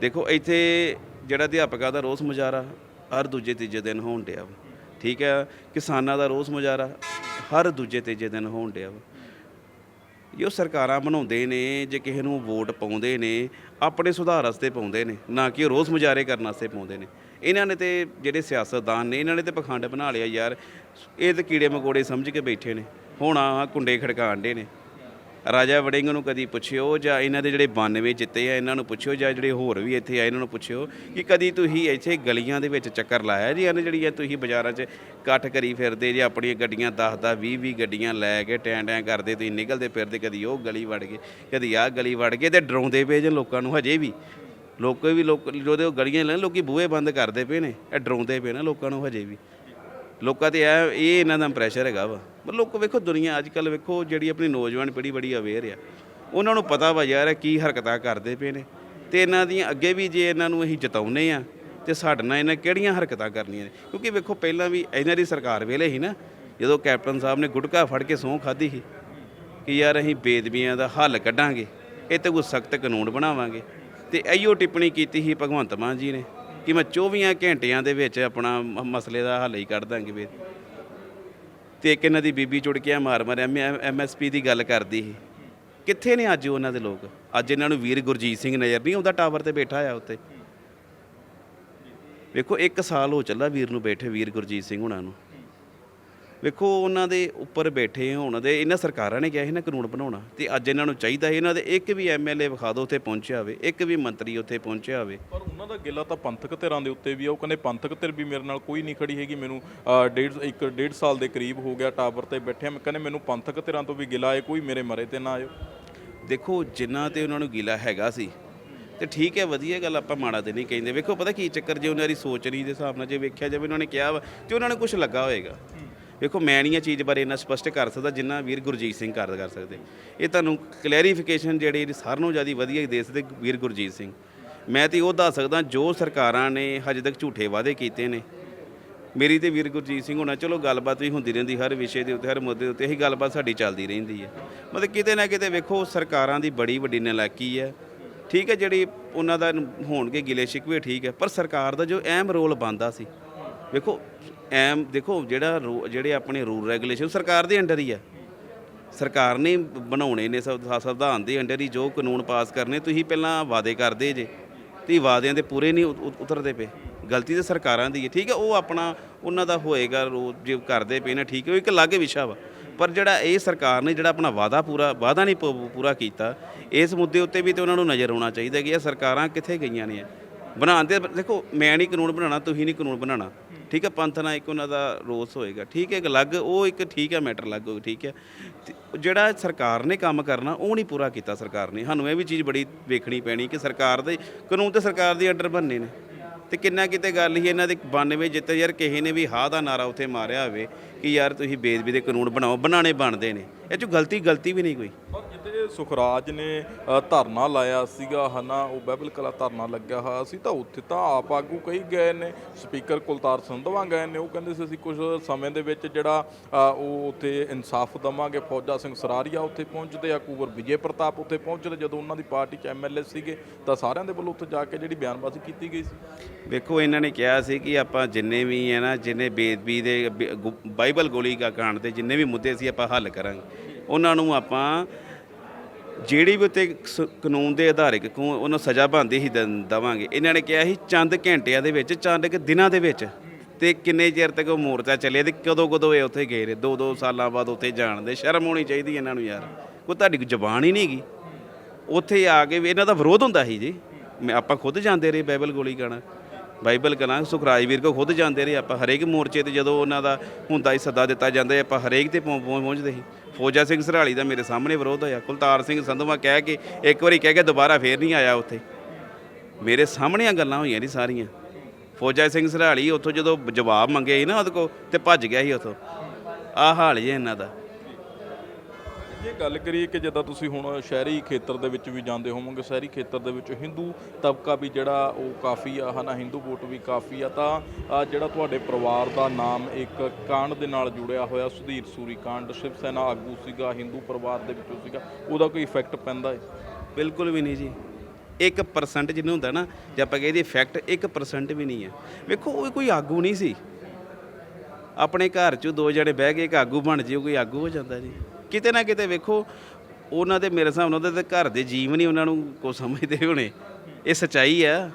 ਦੇਖੋ, ਇੱਥੇ ਜਿਹੜਾ ਅਧਿਆਪਕਾਂ ਦਾ ਰੋਸ ਮੁਜ਼ਾਹਰਾ ਹਰ ਦੂਜੇ ਤੀਜੇ ਦਿਨ ਹੋਣ ਡਿਆ ਵਾ। ਠੀਕ ਹੈ, ਕਿਸਾਨਾਂ ਦਾ ਰੋਸ ਮੁਜ਼ਾਹਰਾ ਹਰ ਦੂਜੇ ਤੀਜੇ ਦਿਨ ਹੋਣ ਡਿਆ ਵਾ। ਜੋ ਸਰਕਾਰਾਂ ਬਣਾਉਂਦੇ ਨੇ, ਜੇ ਕਿਸੇ ਨੂੰ ਵੋਟ ਪਾਉਂਦੇ ਨੇ, ਆਪਣੇ ਸੁਧਾਰ ਵਾਸਤੇ ਪਾਉਂਦੇ ਨੇ, ਨਾ ਕਿ ਉਹ ਰੋਸ ਮੁਜ਼ਾਹਰੇ ਕਰਨ ਵਾਸਤੇ ਪਾਉਂਦੇ ਨੇ। ਇਹਨਾਂ ਨੇ ਤੇ ਜਿਹੜੇ ਸਿਆਸਤਦਾਨ ਨੇ, ਇਹਨਾਂ ਨੇ ਤੇ ਪਖੰਡ ਬਣਾ ਲਿਆ ਯਾਰ। ਇਹ ਤੇ ਕੀੜੇ ਮਕੋੜੇ ਸਮਝ ਕੇ ਬੈਠੇ ਨੇ। ਹੁਣ ਆ ਕੁੰਡੇ ਖੜਕਾਣ ਡੇ ਨੇ। ਰਾਜਾ ਵੜਿੰਗ ਨੂੰ ਕਦੀ ਪੁੱਛਿਓ ਜਾਂ ਇਹਨਾਂ ਦੇ ਜਿਹੜੇ 92 ਜਿੱਤੇ ਆ, ਇਹਨਾਂ ਨੂੰ ਪੁੱਛਿਓ ਜਾਂ ਜਿਹੜੇ ਹੋਰ ਵੀ ਇੱਥੇ ਆ ਇਹਨਾਂ ਨੂੰ ਪੁੱਛਿਓ ਕਿ ਕਦੀ ਤੁਸੀਂ ਇੱਥੇ ਗਲੀਆਂ ਦੇ ਵਿੱਚ ਚੱਕਰ ਲਾਇਆ ਜੀ? ਇਹਨਾਂ ਜਿਹੜੀਆਂ ਤੁਸੀਂ ਬਾਜ਼ਾਰਾਂ 'ਚ ਇਕੱਠ ਕਰੀ ਫਿਰਦੇ ਜੇ, ਆਪਣੀਆਂ ਗੱਡੀਆਂ 10 10 20 20 ਗੱਡੀਆਂ ਲੈ ਕੇ ਟੈਂ ਟੈਂ ਕਰਦੇ, ਤੁਸੀਂ ਨਿਕਲਦੇ ਫਿਰਦੇ, ਕਦੀ ਉਹ ਗਲੀ ਵੜ ਗਏ, ਕਦੀ ਆਹ ਗਲੀ ਵੜ ਗਏ ਤੇ ਡਰਾਉਂਦੇ ਪਏ ਜੇ ਲੋਕਾਂ ਨੂੰ ਹਜੇ ਵੀ। ਲੋਕ ਵੀ ਲੋਕ ਜਿਹਦੇ ਉਹ ਗਲੀਆਂ ਲੈਣ, ਲੋਕੀ ਬੂਹੇ ਬੰਦ ਕਰਦੇ ਪਏ ਨੇ, ਇਹ ਡਰਾਉਂਦੇ ਪਏ ਨੇ ਲੋਕਾਂ ਨੂੰ ਹਜੇ ਵੀ। ਲੋਕਾਂ ਤੇ ਇਹ ਇਹਨਾਂ ਦਾ ਪ੍ਰੈਸ਼ਰ ਹੈਗਾ ਵਾ। ਲੋਕ ਵੇਖੋ ਦੁਨੀਆ ਅੱਜ ਕੱਲ ਵੇਖੋ ਜਿਹੜੀ ਆਪਣੀ ਨੌਜਵਾਨ ਪੀੜ੍ਹੀ ਬੜੀ ਅਵੇਅਰ ਆ। ਉਹਨਾਂ ਨੂੰ ਪਤਾ ਵਾ ਯਾਰ ਇਹ ਕੀ ਹਰਕਤਾਂ ਕਰਦੇ ਪਏ ਨੇ ਤੇ ਇਹਨਾਂ ਦੀਆਂ ਅੱਗੇ ਵੀ ਜੇ ਇਹਨਾਂ ਨੂੰ ਅਸੀਂ ਜਿਤਾਉਨੇ ਆ ਤੇ ਸਾਡੇ ਨਾਲ ਇਹਨਾਂ ਕਿਹੜੀਆਂ ਹਰਕਤਾਂ ਕਰਨੀਆਂ ਨੇ? ਕਿਉਂਕਿ ਵੇਖੋ ਪਹਿਲਾਂ ਵੀ ਇਹਨਾਂ ਦੀ ਸਰਕਾਰ ਵੇਲੇ ਸੀ ਨਾ, ਜਦੋਂ ਕੈਪਟਨ ਸਾਹਿਬ ਨੇ ਗੁਟਕਾ ਫੜ ਕੇ ਸਹੁੰ ਖਾਧੀ ਸੀ ਕਿ ਯਾਰ ਅਸੀਂ ਬੇਦਬੀਆਂ ਦਾ ਹੱਲ ਕੱਢਾਂਗੇ ਇਹ ਤੇ ਕੋਈ ਸਖਤ ਕਾਨੂੰਨ ਬਣਾਵਾਂਗੇ। ਤੇ ਇਹੋ ਟਿੱਪਣੀ ਕੀਤੀ ਸੀ ਭਗਵੰਤ ਮਾਨ ਜੀ ਨੇ ਕਿ ਮੈਂ 24 ਘੰਟਿਆਂ ਦੇ ਵਿੱਚ ਆਪਣਾ ਮ- ਮਸਲੇ ਦਾ ਹੱਲ ਹੀ ਕੱਢ ਦਾਂਗੇ ਵੀ ਤੇ ਇੱਕ ਇਹਨਾਂ ਦੀ ਬੀਬੀ ਚੁੜ ਕੇ ਮਾਰ ਮਾਰਿਆ। ਐਮਐਸਪੀ ਦੀ ਗੱਲ ਕਰਦੀ ਸੀ। ਕਿੱਥੇ ਨੇ ਅੱਜ ਉਹਨਾਂ ਦੇ ਲੋਕ? ਅੱਜ ਇਹਨਾਂ ਨੂੰ ਵੀਰ ਗੁਰਜੀਤ ਸਿੰਘ ਨਜ਼ਰ ਨਹੀਂ ਉਹਦਾ ਟਾਵਰ ਤੇ ਬੈਠਾ ਆ ਉੱਤੇ ਵੇਖੋ 1 ਸਾਲ ਹੋ ਚੱਲਾ ਵੀਰ ਨੂੰ ਬੈਠੇ, ਵੀਰ ਗੁਰਜੀਤ ਸਿੰਘ ਹੁਣਾਂ ਨੂੰ। ਵੇਖੋ ਉਹਨਾਂ ਦੇ ਉੱਪਰ ਬੈਠੇ ਹੋਣ ਦੇ ਇਹਨਾਂ ਸਰਕਾਰਾਂ ਨੇ ਕਿਹਾ ਸੀ ਨਾ ਕਾਨੂੰਨ ਬਣਾਉਣਾ ਤੇ ਅੱਜ ਇਹਨਾਂ ਨੂੰ ਚਾਹੀਦਾ ਹੈ ਇਹਨਾਂ ਦੇ ਇੱਕ ਵੀ ਐਮਐਲਏ ਵਿਖਾ ਦਿਓ ਉੱਥੇ ਪਹੁੰਚਿਆ ਹੋਵੇ ਇੱਕ ਵੀ ਮੰਤਰੀ ਉੱਥੇ ਪਹੁੰਚਿਆ ਹੋਵੇ। ਪਰ ਉਹਨਾਂ ਦਾ ਗਿਲਾ ਤਾਂ ਪੰਥਕ ਧਿਰਾਂ ਦੇ ਉੱਤੇ ਵੀ ਆ ਉਹ ਕਹਿੰਦੇ ਪੰਥਕ ਧਿਰ ਵੀ ਮੇਰੇ ਨਾਲ ਕੋਈ ਨਹੀਂ ਖੜੀ ਹੈਗੀ ਮੈਨੂੰ ਡੇਢ ਇੱਕ ਡੇਢ ਸਾਲ ਦੇ ਕਰੀਬ ਹੋ ਗਿਆ ਟਾਵਰ ਤੇ ਬੈਠਿਆ ਮੈਂ ਕਹਿੰਦੇ ਮੈਨੂੰ ਪੰਥਕ ਧਿਰਾਂ ਤੋਂ ਵੀ ਗਿਲਾ ਹੈ ਕੋਈ ਮੇਰੇ ਮਰੇ ਤੇ ਨਾ ਆਇਓ। ਦੇਖੋ ਜਿੰਨਾ ਤੇ ਉਹਨਾਂ ਨੂੰ ਗਿਲਾ ਹੈਗਾ ਸੀ ਤੇ ਠੀਕ ਹੈ ਵਧੀਆ ਗੱਲ ਆਪਾਂ ਮਾੜਾ ਤੇ ਨਹੀਂ ਕਹਿੰਦੇ। ਵੇਖੋ ਪਤਾ ਕੀ ਚੱਕਰ ਜੇ ਉਹਨਾਂ ਦੀ ਸੋਚ ਨਹੀਂ ਦੇ ਹਿਸਾਬ ਨਾਲ ਜੇ ਵੇਖਿਆ ਜਾਵੇ ਉਹਨਾਂ ਨੇ ਕਿਹਾ ਤੇ ਉਹਨਾਂ ਨੂੰ ਕੁਝ ਲੱਗਾ ਹੋਏਗਾ। ਵੇਖੋ, ਮੈਂ ਨਹੀਂ ਇਹ ਚੀਜ਼ ਬਾਰੇ ਇੰਨਾ ਸਪਸ਼ਟ ਕਰ ਸਕਦਾ ਜਿੰਨਾ ਵੀਰ ਗੁਰਜੀਤ ਸਿੰਘ ਕਰ ਕਰ ਸਕਦੇ। ਇਹ ਤੁਹਾਨੂੰ ਕਲੈਰੀਫਿਕੇਸ਼ਨ ਜਿਹੜੀ ਸਾਰਿਆਂ ਨੂੰ ਜ਼ਿਆਦਾ ਵਧੀਆ ਦੇ ਸਕਦੇ ਵੀਰ ਗੁਰਜੀਤ ਸਿੰਘ। ਮੈਂ ਤੇ ਉਹ ਦੱਸ ਸਕਦਾ ਜੋ ਸਰਕਾਰਾਂ ਨੇ ਹਜੇ ਤੱਕ ਝੂਠੇ ਵਾਅਦੇ ਕੀਤੇ ਨੇ। ਮੇਰੀ ਤੇ ਵੀਰ ਗੁਰਜੀਤ ਸਿੰਘ ਹੋਣਾ, ਚਲੋ ਗੱਲਬਾਤ ਵੀ ਹੁੰਦੀ ਰਹਿੰਦੀ, ਹਰ ਵਿਸ਼ੇ ਦੇ ਉੱਤੇ, ਹਰ ਮੁੱਦੇ ਦੇ ਉੱਤੇ ਇਹੀ ਗੱਲਬਾਤ ਸਾਡੀ ਚੱਲਦੀ ਰਹਿੰਦੀ ਹੈ। ਮਤਲਬ ਕਿਤੇ ਨਾ ਕਿਤੇ ਵੇਖੋ, ਸਰਕਾਰਾਂ ਦੀ ਬੜੀ ਵੱਡੀ ਨਲਾਇਕੀ ਹੈ। ਠੀਕ ਹੈ, ਜਿਹੜੀ ਉਹਨਾਂ ਦਾ ਹੋਣਗੇ ਗਿਲੇ ਸ਼ਿਕਵੇ ਠੀਕ ਹੈ, ਪਰ ਸਰਕਾਰ ਦਾ ਜੋ ਅਹਿਮ ਰੋਲ ਬਣਦਾ ਸੀ। ਵੇਖੋ ਐਮ, ਦੇਖੋ ਜਿਹੜਾ ਰੂ- ਜਿਹੜੇ ਆਪਣੇ ਰੂਲ ਰੈਗੂਲੇਸ਼ਨ ਸਰਕਾਰ ਦੇ ਅੰਡਰ ਹੀ ਆ। ਸਰਕਾਰ ਨੇ ਬਣਾਉਣੇ ਨੇ ਸੰਵਿਧਾ- ਸੰਵਿਧਾਨ ਦੇ ਅੰਡਰ ਹੀ ਜੋ ਕਾਨੂੰਨ ਪਾਸ ਕਰਨੇ, ਤੁਸੀਂ ਪਹਿਲਾਂ ਵਾਅਦੇ ਕਰਦੇ ਜੇ। ਤੇ ਵਾਅਦਿਆਂ ਦੇ ਪੂਰੇ ਨਹੀਂ ਉਤਰਦੇ ਪਏ। ਗਲਤੀ ਤਾਂ ਸਰਕਾਰਾਂ ਦੀ ਹੈ, ਠੀਕ ਹੈ, ਉਹ ਆਪਣਾ, ਉਹਨਾਂ ਦਾ ਹੋਏਗਾ ਰੋ, ਜੇ ਕਰਦੇ ਪਏ ਨੇ, ਠੀਕ ਹੈ, ਉਹ ਇੱਕ ਅਲੱਗ ਵਿਸ਼ਾ ਵਾ। ਪਰ ਜਿਹੜਾ ਇਹ ਸਰਕਾਰ ਨੇ ਜਿਹੜਾ ਆਪਣਾ ਵਾਅਦਾ ਪੂਰਾ, ਵਾਅਦਾ ਨਹੀਂ ਪੂਰਾ ਕੀਤਾ, ਇਸ ਮੁੱਦੇ ਉੱਤੇ ਵੀ ਤੇ ਉਹਨਾਂ ਨੂੰ ਨਜ਼ਰ ਆਉਣਾ ਚਾਹੀਦਾ ਕਿ ਇਹ ਸਰਕਾਰਾਂ ਕਿੱਥੇ ਗਈਆਂ ਨੇ। ਬਣਾਉਣ ਦੇ ਦੇਖੋ, ਮੈਂ ਨਹੀਂ ਕਾਨੂੰਨ ਬਣਾਉਣਾ, ਤੁਸੀਂ ਨਹੀਂ ਕਾਨੂੰਨ ਬਣਾਉਣਾ। ਠੀਕ ਹੈ, ਪੰਥ ਨਾਲ ਇੱਕ ਉਹਨਾਂ ਦਾ ਰੋਸ ਹੋਏਗਾ। ਠੀਕ ਹੈ, ਇੱਕ ਅਲੱਗ, ਉਹ ਇੱਕ ਠੀਕ ਹੈ, ਮੈਟਰ ਅਲੱਗ ਹੋ ਠੀਕ ਹੈ। ਤੇ ਜਿਹੜਾ ਸਰਕਾਰ ਨੇ ਕੰਮ ਕਰਨਾ, ਉਹ ਨਹੀਂ ਪੂਰਾ ਕੀਤਾ ਸਰਕਾਰ ਨੇ। ਸਾਨੂੰ ਇਹ ਵੀ ਚੀਜ਼ ਬੜੀ ਵੇਖਣੀ ਪੈਣੀ ਕਿ ਸਰਕਾਰ ਦੇ ਕਾਨੂੰਨ ਤੇ ਸਰਕਾਰ ਦੇ ਅੰਡਰ ਬਣਨੇ ਨੇ। ਤੇ ਕਿੰਨਾ ਕਿਤੇ ਗੱਲ ਹੀ ਇਹਨਾਂ ਦੇ 92 ਜਿੱਤੇ ਯਾਰ ਕਿਸੇ ਨੇ ਵੀ ਹਾਂ ਦਾ ਨਾਰਾ ਉੱਥੇ ਮਾਰਿਆ ਹੋਵੇ ਕਿ ਯਾਰ ਤੁਸੀਂ ਬੇਦਬੀ ਦੇ ਕਾਨੂੰਨ ਬਣਾਓ ਬਣਾਣੇ ਬਣਦੇ ਨੇ। ਇਹ ਚ ਗਲਤੀ ਗਲਤੀ ਵੀ ਨਹੀਂ ਕੋਈ। ਸੁਖਰਾਜ ਨੇ ਧਰਨਾ ਲਾਇਆ ਸੀਗਾ, ਹਨਾ, ਉਹ ਬਹਿਬਲ ਕਲਾ ਧਰਨਾ ਲੱਗਿਆ ਹੋਇਆ ਸੀ, ਤਾਂ ਉੱਥੇ ਤਾਂ ਆਪ ਆਗੂ ਕਈ ਗਏ ਨੇ, ਸਪੀਕਰ ਕੁਲਤਾਰ ਸੰਧਵਾ ਗਏ ਨੇ, ਉਹ ਕਹਿੰਦੇ ਸੀ ਅਸੀਂ ਕੁਝ ਸਮੇਂ ਦੇ ਵਿੱਚ ਜਿਹੜਾ ਉਹ ਉੱਥੇ ਇਨਸਾਫ ਦਵਾਂਗੇ, ਫੌਜਾ ਸਿੰਘ ਸਰਾਰੀਆ ਉੱਥੇ ਪਹੁੰਚਦੇ ਆ, ਕੁਵਰ ਵਿਜੇ ਪ੍ਰਤਾਪ ਉੱਥੇ ਪਹੁੰਚਦੇ, ਜਦੋਂ ਉਹਨਾਂ ਦੀ ਪਾਰਟੀ ਚ ਐਮਐਲਏ ਸੀਗੇ, ਤਾਂ ਸਾਰਿਆਂ ਦੇ ਵੱਲੋਂ ਉੱਥੇ ਜਾ ਕੇ ਜਿਹੜੀ ਬਿਆਨਬਾਜ਼ੀ ਕੀਤੀ ਗਈ ਸੀ। ਵੇਖੋ ਇਹਨਾਂ ਨੇ ਕਿਹਾ ਸੀ ਕਿ ਆਪਾਂ ਜਿੰਨੇ ਵੀ ਹੈ ਨਾ, ਜਿੰਨੇ ਬੇਦਬੀ ਦੇ ਬਾਈਬਲ ਗੋਲੀ ਕਾ ਕਾਂਡ ਦੇ ਜਿੰਨੇ ਵੀ ਮੁੱਦੇ ਸੀ, ਆਪਾਂ ਹੱਲ ਕਰਾਂਗੇ। ਉਹਨਾਂ ਨੂੰ ਆਪਾਂ ਜਿਹੜੀ ਵੀ ਉੱਤੇ ਸ- ਕਾਨੂੰਨ ਦੇ ਆਧਾਰਿਤ ਕੋ ਉਹਨਾਂ ਸਜ਼ਾ ਬਣਦੀ ਹੀ ਦ- ਦੇਵਾਂਗੇ। ਇਹਨਾਂ ਨੇ ਕਿਹਾ ਸੀ ਚੰਦ ਘੰਟਿਆਂ ਦੇ ਵਿੱਚ, ਚੰਦ ਕੁ ਦਿਨਾਂ ਦੇ ਵਿੱਚ ਤੇ ਕਿੰਨੇ ਚਿਰ ਤੱਕ ਉਹ ਮੋਰਚਾ ਚੱਲਿਆ ਤੇ ਕਦੋਂ ਕਦੋਂ ਇਹ ਉੱਥੇ ਗਏ ਨੇ ਦੋ ਦੋ ਸਾਲਾਂ ਬਾਅਦ ਉੱਥੇ ਜਾਣ ਦੇ। ਸ਼ਰਮ ਹੋਣੀ ਚਾਹੀਦੀ ਇਹਨਾਂ ਨੂੰ ਯਾਰ। ਕੋਈ ਤੁਹਾਡੀ ਕੋਈ ਜ਼ਬਾਨ ਹੀ ਨਹੀਂ ਹੈਗੀ। ਉੱਥੇ ਆ ਕੇ ਵੀ ਇਹਨਾਂ ਦਾ ਵਿਰੋਧ ਹੁੰਦਾ ਸੀ ਜੀ। ਮੈਂ ਆਪਾਂ ਖੁਦ ਜਾਂਦੇ ਰਹੇ ਬਾਈਬਲ ਗੋਲੀ ਗਾਣਾ ਬਾਈਬਲ ਕਲਾਂ ਸੁਖਰਾਜ ਵੀਰ ਕੋ ਖੁਦ ਜਾਂਦੇ ਰਹੇ। ਆਪਾਂ ਹਰੇਕ ਮੋਰਚੇ ਤੇ ਜਦੋਂ ਉਹਨਾਂ ਦਾ ਹੁੰਦਾ ਹੀ ਸੱਦਾ ਦਿੱਤਾ ਜਾਂਦਾ ਆਪਾਂ ਹਰੇਕ ਤੇ ਪਹੁੰ- ਪਹੁੰ- ਪਹੁੰਚਦੇ ਸੀ। ਫੌਜਾ ਸਿੰਘ ਸਰਾਲੀ ਦਾ ਮੇਰੇ ਸਾਹਮਣੇ ਵਿਰੋਧ ਹੋਇਆ। ਕੁਲਤਾਰ ਸਿੰਘ ਸੰਧਵਾ ਕਹਿ ਕੇ, ਇੱਕ ਵਾਰੀ ਕਹਿ ਕੇ ਦੁਬਾਰਾ ਫੇਰ ਨਹੀਂ ਆਇਆ ਉੱਥੇ। ਮੇਰੇ ਸਾਹਮਣੇ ਆ ਗੱਲਾਂ ਹੋਈਆਂ ਜੀ ਸਾਰੀਆਂ। ਫੌਜਾ ਸਿੰਘ ਸਰਾਲੀ ਉੱਥੋਂ ਜਦੋਂ ਜਵਾਬ ਮੰਗਿਆ ਸੀ ਨਾ ਉਹਦੇ ਕੋ ਤੇ ਭੱਜ ਗਿਆ ਸੀ ਉੱਥੋਂ। ਆਹ ਹਾਲ ਜੇ ਇਹਨਾਂ ਦਾ। ਜੇ ਗੱਲ ਕਰੀਏ ਕਿ ਜਿੱਦਾਂ ਤੁਸੀਂ ਹੁਣ ਸ਼ਹਿਰੀ ਖੇਤਰ ਦੇ ਵਿੱਚ ਵੀ ਜਾਂਦੇ ਹੋਵੋਗੇ, ਸ਼ਹਿਰੀ ਖੇਤਰ ਦੇ ਵਿੱਚ ਹਿੰਦੂ ਤਬਕਾ ਵੀ ਜਿਹੜਾ ਉਹ ਕਾਫੀ ਆ, ਹਨਾ ਹਿੰਦੂ ਵੋਟ ਵੀ ਕਾਫੀ ਆ, ਤਾਂ ਜਿਹੜਾ ਤੁਹਾਡੇ ਪਰਿਵਾਰ ਦਾ ਨਾਮ ਇੱਕ ਕਾਂਡ ਦੇ ਨਾਲ ਜੁੜਿਆ ਹੋਇਆ, ਸੁਧੀਰ ਸੂਰੀ ਕਾਂਡ, ਸ਼ਿਵ ਸੈਨਾ ਆਗੂ ਸੀਗਾ ਹਿੰਦੂ ਪਰਿਵਾਰ ਦੇ ਵਿੱਚੋਂ ਸੀਗਾ, ਉਹਦਾ ਕੋਈ ਇਫੈਕਟ ਪੈਂਦਾ ਹੈ? ਬਿਲਕੁਲ ਵੀ ਨਹੀਂ ਜੀ। 1% ਜਿਹਨੂੰ ਹੁੰਦਾ ਨਾ, ਜੇ ਆਪਾਂ ਕਹਦੇ ਇਫੈਕਟ 1% ਵੀ ਨਹੀਂ ਹੈ। ਵੇਖੋ, ਉਹ ਕੋਈ ਆਗੂ ਨਹੀਂ ਸੀ। ਆਪਣੇ ਘਰ 'ਚੋਂ ਦੋ ਜਣੇ ਬਹਿ ਕੇ ਇੱਕ ਆਗੂ ਬਣ ਜੇ ਕੋਈ ਆਗੂ ਹੋ ਜਾਂਦਾ ਜੀ। ਕਿਤੇ ਨਾ ਕਿਤੇ ਵੇਖੋ, ਉਹਨਾਂ ਦੇ ਮੇਰੇ ਹਿਸਾਬ ਨਾਲ ਉਹਨਾਂ ਦੇ ਘਰ ਦੇ ਜੀਵ ਨਹੀਂ ਉਹਨਾਂ ਨੂੰ ਕੋ ਸਮਝਦੇ ਹੋਣੇ। ਇਹ ਸਚਾਈ ਆ।